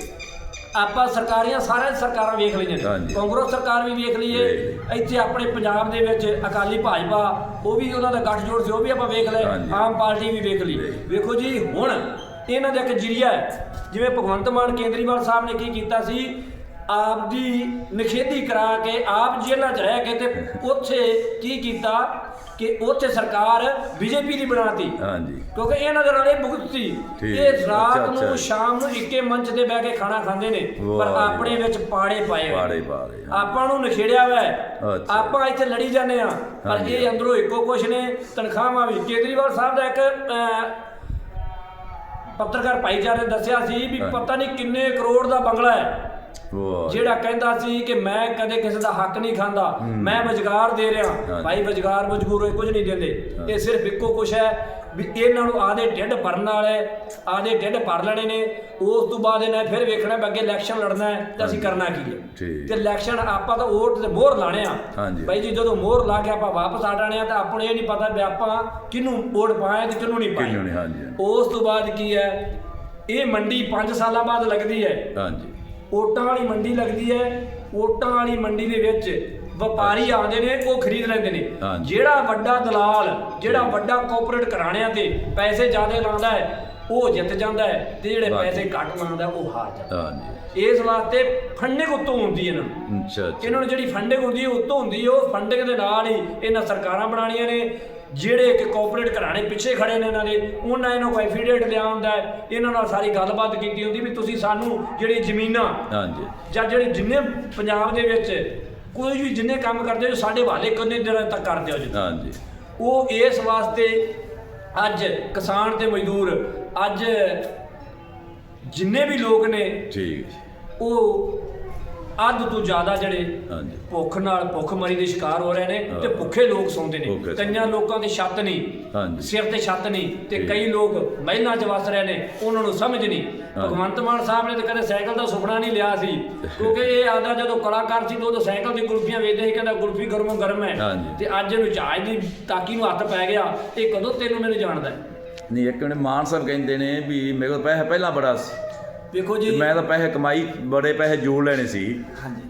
ਆਪਾਂ ਸਰਕਾਰੀਆਂ ਸਾਰੇ ਸਰਕਾਰਾਂ ਵੇਖ ਲਈਆਂ ਨੇ। ਹਾਂਜੀ। ਕਾਂਗਰਸ ਸਰਕਾਰ ਵੀ ਵੇਖ ਲਈਏ। ਵੇਖ ਇੱਥੇ ਆਪਣੇ ਪੰਜਾਬ ਦੇ ਵਿੱਚ ਅਕਾਲੀ ਭਾਜਪਾ ਉਹ ਵੀ ਉਹਨਾਂ ਦਾ ਗੱਠਜੋੜ ਸੀ ਉਹ ਵੀ ਆਪਾਂ ਵੇਖ ਲਏ। ਹਾਂਜੀ। ਆਮ ਪਾਰਟੀ ਵੀ ਵੇਖ ਲਈ। ਵੇਖ। ਵੇਖੋ ਜੀ ਹੁਣ ਇਹਨਾਂ ਦਾ ਇੱਕ ਜਰੀਆ ਹੈ। ਜਿਵੇਂ ਭਗਵੰਤ ਮਾਨ ਕੇਂਦਰੀਵਾਲ ਸਾਹਿਬ ਨੇ ਕੀ ਕੀਤਾ ਸੀ? ਆਪ ਦੀ ਨਖੇਦੀ ਕਰਾ ਕੇ ਆਪ ਜੇਲ੍ਹਾਂ 'ਚ ਰਹਿ ਕੇ ਤੇ ਉੱਥੇ ਕੀ ਕੀਤਾ? ਕਿ ਉੱਥੇ ਸਰਕਾਰ ਬੀਜੇਪੀ ਦੀ ਬਣਾਤੀ ਹਾਂਜੀ ਕਿਉਂਕਿ ਇਹਨਾਂ ਦੇ ਨਾਲ ਇਹ ਭੁਗਤ ਸੀ। ਇਹ ਰਾਤ। ਨੂੰ ਸ਼ਾਮ ਨੂੰ ਇੱਕੇ ਮੰਚ ਤੇ ਬਹਿ ਕੇ ਖਾਣਾ ਖਾਂਦੇ ਨੇ ਪਰ। ਆਪਣੇ ਵਿੱਚ ਪਾੜੇ ਪਾਏ ਪਾੜੇ ਪਾੜੇ ਆਪਾਂ ਨੂੰ ਨਖੇੜਿਆ ਹੋਇਆ। ਆਪਾਂ ਇੱਥੇ ਲੜੀ ਜਾਂਦੇ ਆ ਪਰ। ਇਹ ਅੰਦਰੋਂ ਇੱਕੋ ਕੁਛ ਨੇ ਤਨਖਾਹਾਂ ਵੀ ਕੇਜਰੀਵਾਲ ਸਾਹਿਬ ਦਾ ਇੱਕ ਪੱਤਰਕਾਰ ਭਾਈਚਾਰੇ ਨੇ ਦੱਸਿਆ ਸੀ ਵੀ। ਪਤਾ ਨਹੀਂ ਕਿੰਨੇ ਕਰੋੜ ਦਾ ਬੰਗਲਾ ਹੈ ਜਿਹੜਾ ਕਹਿੰਦਾ ਸੀ ਕਿ ਮੈਂ ਕਦੇ ਕਿਸੇ ਦਾ ਹੱਕ ਨਹੀਂ ਖਾਂਦਾ ਮੈਂ ਰੁਜ਼ਗਾਰ ਦੇ ਰਿਹਾ। ਭਾਈ ਰੁਜ਼ਗਾਰ ਮਜਬੂਰ ਕੁਝ ਨਹੀਂ ਦਿੰਦੇ। ਇਹ ਸਿਰਫ ਇੱਕੋ ਕੁਛ ਹੈ ਵੀ ਇਹਨਾਂ ਨੂੰ ਆਦੇ ਢਿੱਡ ਭਰਨ ਵਾਲੇ ਆਦੇ ਢਿੱਡ ਭਰ ਲੈਣੇ ਨੇ। ਉਸ ਤੋਂ ਬਾਅਦ ਇਹਨਾਂ ਫਿਰ ਵੇਖਣਾ ਅੱਗੇ ਇਲੈਕਸ਼ਨ ਲੜਨਾ ਹੈ ਤਾਂ ਅਸੀਂ ਕਰਨਾ ਕੀ ਹੈ। ਤੇ ਇਲੈਕਸ਼ਨ ਆਪਾਂ ਤਾਂ ਵੋਟ ਤੇ ਮੋਹਰ ਲਾਣੇ ਆ। ਭਾਈ ਜੀ ਜਦੋਂ ਮੋਹਰ ਲਾ ਕੇ ਆਪਾਂ ਵਾਪਸ ਆ ਜਾਣੇ ਆ ਤਾਂ ਆਪਾਂ ਨੂੰ ਇਹ ਨਹੀਂ ਪਤਾ ਵੀ ਆਪਾਂ ਕਿਹਨੂੰ ਵੋਟ ਪਾਏ ਤੇ ਕਿਹਨੂੰ ਨਹੀਂ ਹਾਂਜੀ। ਉਸ ਤੋਂ ਬਾਅਦ ਕੀ ਹੈ? ਇਹ ਮੰਡੀ 5 ਸਾਲਾਂ ਬਾਅਦ ਲੱਗਦੀ ਹੈ। ਹਾਂਜੀ। ਓਟਾਂ ਵਾਲੀ ਮੰਡੀ ਲੱਗਦੀ ਹੈ ਓਟਾਂ ਵਾਲੀ ਮੰਡੀ ਦੇ ਵਿੱਚ ਵਪਾਰੀ ਆਉਂਦੇ ਨੇ ਉਹ ਖਰੀਦ ਲੈਂਦੇ ਨੇ। ਹਾਂਜੀ। ਜਿਹੜਾ ਵੱਡਾ ਦਲਾਲ ਜਿਹੜਾ ਵੱਡਾ ਕਾਰਪੋਰੇਟ ਘਰਾਣਿਆਂ ਤੇ ਪੈਸੇ ਜ਼ਿਆਦਾ ਲਾਉਂਦਾ ਹੈ ਉਹ ਜਿੱਤ ਜਾਂਦਾ ਹੈ ਤੇ ਜਿਹੜੇ। ਪੈਸੇ ਘੱਟ ਲਾਉਂਦਾ ਉਹ ਹਾਰ ਜਾਂਦਾ। ਹਾਂਜੀ। ਇਸ ਵਾਸਤੇ ਫੰਡਿੰਗ ਉੱਤੋਂ ਹੁੰਦੀ ਹੈ ਇਹਨਾਂ ਨੂੰ। ਅੱਛਾ ਅੱਛਾ। ਇਹਨਾਂ ਨੂੰ ਜਿਹੜੀ ਫੰਡਿੰਗ ਹੁੰਦੀ ਹੈ ਉੱਤੋਂ ਹੁੰਦੀ ਹੈ ਉਹ ਫੰਡਿੰਗ ਦੇ ਨਾਲ ਹੀ ਇਹਨਾਂ ਸਰਕਾਰਾਂ ਬਣਾਉਣੀਆਂ ਨੇ ਜਿਹੜੇ ਕਿ ਕਾਰਪੋਰੇਟ ਘਰਾਣੇ ਪਿੱਛੇ ਖੜੇ ਨੇ ਇਹਨਾਂ ਦੇ ਉਹਨਾਂ ਇਹਨਾਂ ਕੋਈ ਐਫੀਡੇਟ ਲਿਆ ਹੁੰਦਾ ਹੈ ਇਹਨਾਂ ਨਾਲ ਸਾਰੀ ਗੱਲਬਾਤ ਕੀਤੀ ਹੁੰਦੀ ਵੀ ਤੁਸੀਂ ਸਾਨੂੰ ਜਿਹੜੀ ਜ਼ਮੀਨਾਂ ਹਾਂਜੀ। ਜਾਂ ਜਿਹੜੇ ਜਿੰਨੇ ਪੰਜਾਬ ਦੇ ਵਿੱਚ ਕੋਈ ਵੀ ਜਿੰਨੇ ਕੰਮ ਕਰਦੇ ਹੋ ਸਾਡੇ ਹਵਾਲੇ ਕਿੰਨੇ ਦਿਨਾਂ ਤੱਕ ਕਰਦੇ ਹੋ ਜੀ। ਹਾਂਜੀ। ਉਹ ਇਸ ਵਾਸਤੇ ਅੱਜ ਕਿਸਾਨ ਤੇ ਮਜ਼ਦੂਰ ਅੱਜ ਜਿੰਨੇ ਵੀ ਲੋਕ ਨੇ ਠੀਕ। ਉਹ ਅੱਧ ਤੋਂ ਜ਼ਿਆਦਾ ਜਿਹੜੇ ਹਾਂਜੀ ਭੁੱਖ ਨਾਲ ਭੁੱਖਮਰੀ ਦੇ ਸ਼ਿਕਾਰ ਹੋ ਰਹੇ ਨੇ ਤੇ। ਭੁੱਖੇ ਲੋਕ ਸੌਂਦੇ ਨੇ ਭੁੱਖੇ ਕਈਆਂ ਲੋਕਾਂ ਦੀ ਛੱਤ ਨਹੀਂ ਹਾਂਜੀ ਸਿਰ ਤੇ ਛੱਤ ਨਹੀਂ ਤੇ ਠੀਕ। ਕਈ ਲੋਕ ਮਹਿਲਾਂ 'ਚ ਵਸ ਰਹੇ ਨੇ ਉਹਨਾਂ ਨੂੰ ਸਮਝ ਨਹੀਂ। ਭਗਵੰਤ ਮਾਨ ਸਾਹਿਬ ਨੇ ਤਾਂ ਕਦੇ ਸਾਈਕਲ ਦਾ ਸੁਪਨਾ ਨਹੀਂ ਲਿਆ ਸੀ ਕਿਉਂਕਿ ਇਹ ਆਦਾ ਜਦੋਂ ਕਲਾਕਾਰ ਸੀ ਤਾਂ ਉਦੋਂ ਸਾਈਕਲ ਦੀ ਕੁਲਫੀਆਂ ਵੇਚਦੇ ਸੀ ਕਹਿੰਦਾ ਕੁਲਫੀ ਗਰਮੋ ਗਰਮ ਹੈ ਹਾਂਜੀ। ਤੇ ਅੱਜ ਇਹਨੂੰ ਜਹਾਜ਼ ਦੀ ਤਾਕੀ ਨੂੰ ਹੱਥ ਪੈ ਗਿਆ ਇਹ ਕਦੋਂ ਤੈਨੂੰ ਮੈਨੂੰ ਜਾਣਦਾ ਹੈ? ਨਹੀਂ ਇੱਕ ਨੇ ਮਾਨ ਸਾਹਿਬ ਕਹਿੰਦੇ ਨੇ ਵੀ ਮੇਰੇ ਕੋਲ ਪੈਸਾ ਪਹਿਲਾਂ ਬੜਾ ਸੀ ਵੇਖੋ ਤੇ ਜੀ ਮੈਂ ਤਾਂ ਪੈਸੇ ਕਮਾਈ ਬੜੇ ਪੈਸੇ ਜੋੜ ਲੈਣੇ ਸੀ। ਹਾਂਜੀ।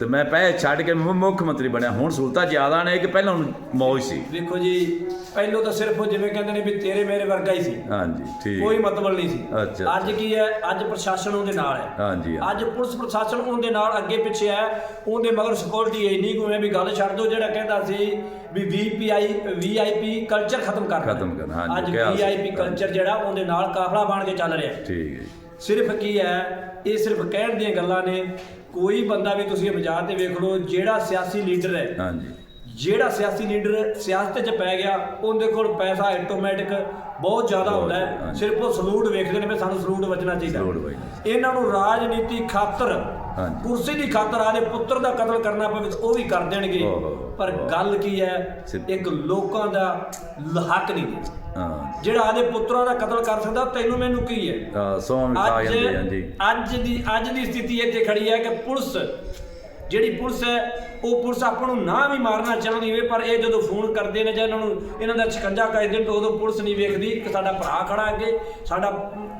ਤੇ ਮੈਂ ਪੈਸੇ ਛੱਡ ਕੇ ਮੁੱਖ ਮੰਤਰੀ ਬਣਿਆ। ਹੁਣ ਸਹੂਲਤਾਂ ਜ਼ਿਆਦਾ ਨੇ ਕਿ ਪਹਿਲਾਂ ਮੌਜ ਸੀ। ਵੇਖੋ ਜੀ ਪਹਿਲੋਂ ਤਾਂ ਸਿਰਫ ਜਿਵੇਂ ਕਹਿੰਦੇ ਨੇ ਵੀ ਤੇਰੇ ਮੇਰੇ ਵਰਗਾ ਹੀ ਸੀ। ਹਾਂਜੀ ਠੀਕ। ਕੋਈ ਮਤਲਬ ਨਹੀਂ ਸੀ। ਅੱਛਾ। ਅੱਜ ਕੀ ਹੈ? ਅੱਜ ਪ੍ਰਸ਼ਾਸਨ ਉਹਦੇ ਨਾਲ ਹੈ। ਹਾਂਜੀ ਹਾਂ। ਅੱਜ ਪੁਲਿਸ ਪ੍ਰਸ਼ਾਸਨ ਉਹਦੇ ਨਾਲ ਅੱਗੇ ਪਿੱਛੇ ਹੈ। ਉਹਦੇ ਮਗਰ ਸਿਕਿਉਰਿਟੀ ਇੰਨੀ ਕੁ ਹੈ ਵੀ ਗੱਲ ਛੱਡ ਦਿਓ ਜਿਹੜਾ ਕਹਿੰਦਾ ਸੀ ਵੀ ਵੀਪੀਆਈ ਵੀਆਈਪੀ ਕਲਚਰ ਖਤਮ ਕਰਨਾ ਖਤਮ ਕਰਨਾ, ਹਾਂਜੀ, ਅੱਜ। ਵੀਆਈਪੀ ਕਲਚਰ ਜਿਹੜਾ ਉਹਦੇ ਨਾਲ ਕਾਫਲਾ ਬਣ ਕੇ ਚੱਲ ਰਿਹਾ। ਹੈ। ਠੀਕ ਹੈ ਜੀ। ਸਿਰਫ ਕੀ ਹੈ ਇਹ ਸਿਰਫ ਕਹਿਣ ਦੀਆਂ ਗੱਲਾਂ ਨੇ ਕੋਈ ਬੰਦਾ ਵੀ ਤੁਸੀਂ ਬਾਜ਼ਾਰ ਤੇ ਵੇਖ ਲਓ ਜਿਹੜਾ ਸਿਆਸੀ ਲੀਡਰ ਹੈ ਹਾਂਜੀ ਜਿਹੜਾ ਸਿਆਸੀ ਲੀਡਰ ਸਿਆਸਤ 'ਚ ਪੈ ਗਿਆ ਉਹਦੇ ਕੋਲ ਪੈਸਾ ਆਟੋਮੈਟਿਕ ਬਹੁਤ ਜ਼ਿਆਦਾ ਹੁੰਦਾ ਹੈ। ਸਿਰਫ ਉਹ ਸਲੂਟ ਵੇਖਦੇ ਨੇ ਵੀ ਸਾਨੂੰ ਸਲੂਟ ਵੱਜਣਾ ਚਾਹੀਦਾ। ਇਹਨਾਂ ਨੂੰ ਰਾਜਨੀਤੀ ਖਾਤਰ ਹਾਂਜੀ। ਕੁਰਸੀ ਦੀ ਖਾਤਰ ਆਦੇ ਪੁੱਤਰ ਦਾ ਕਤਲ ਕਰਨਾ ਪਵੇ ਉਹ ਵੀ ਕਰ ਦੇਣਗੇ ਪਰ। ਗੱਲ ਕੀ ਹੈ ਇੱਕ ਲੋਕਾਂ ਦਾ ਹੱਕ ਨਹੀਂ ਹੈ। ਹਾਂ ਜਿਹੜਾ ਆਦੇ ਪੁੱਤਰਾਂ ਦਾ ਕਤਲ ਕਰ ਸਕਦਾ ਤੈਨੂੰ ਮੈਨੂੰ ਕੀ ਹੈ ਅਹ ਸੌਂ ਖਾ ਜਾਂਦੇ ਹਾਂਜੀ ਅੱਜ ਦੀ ਅੱਜ ਦੀ ਸਥਿਤੀ ਇੱਥੇ ਖੜੀ ਹੈ ਕਿ ਪੁਲਿਸ ਜਿਹੜੀ ਪੁਲਿਸ ਹੈ ਉਹ ਪੁਲਿਸ ਆਪਾਂ ਨੂੰ ਨਾ ਵੀ ਮਾਰਨਾ ਚਾਹੁੰਦੀ ਹੋਵੇ ਪਰ ਇਹ ਜਦੋਂ ਫੋਨ ਕਰਦੇ ਨੇ ਜਾਂ ਇਹਨਾਂ ਨੂੰ ਇਹਨਾਂ ਦਾ ਸ਼ਿਕੰਜਾ ਕੱਸਦੇ ਨੇ ਤਾਂ ਉਦੋਂ ਪੁਲਿਸ ਨਹੀਂ ਵੇਖਦੀ ਕਿ ਸਾਡਾ ਭਰਾ ਖੜਾ ਅੱਗੇ ਸਾਡਾ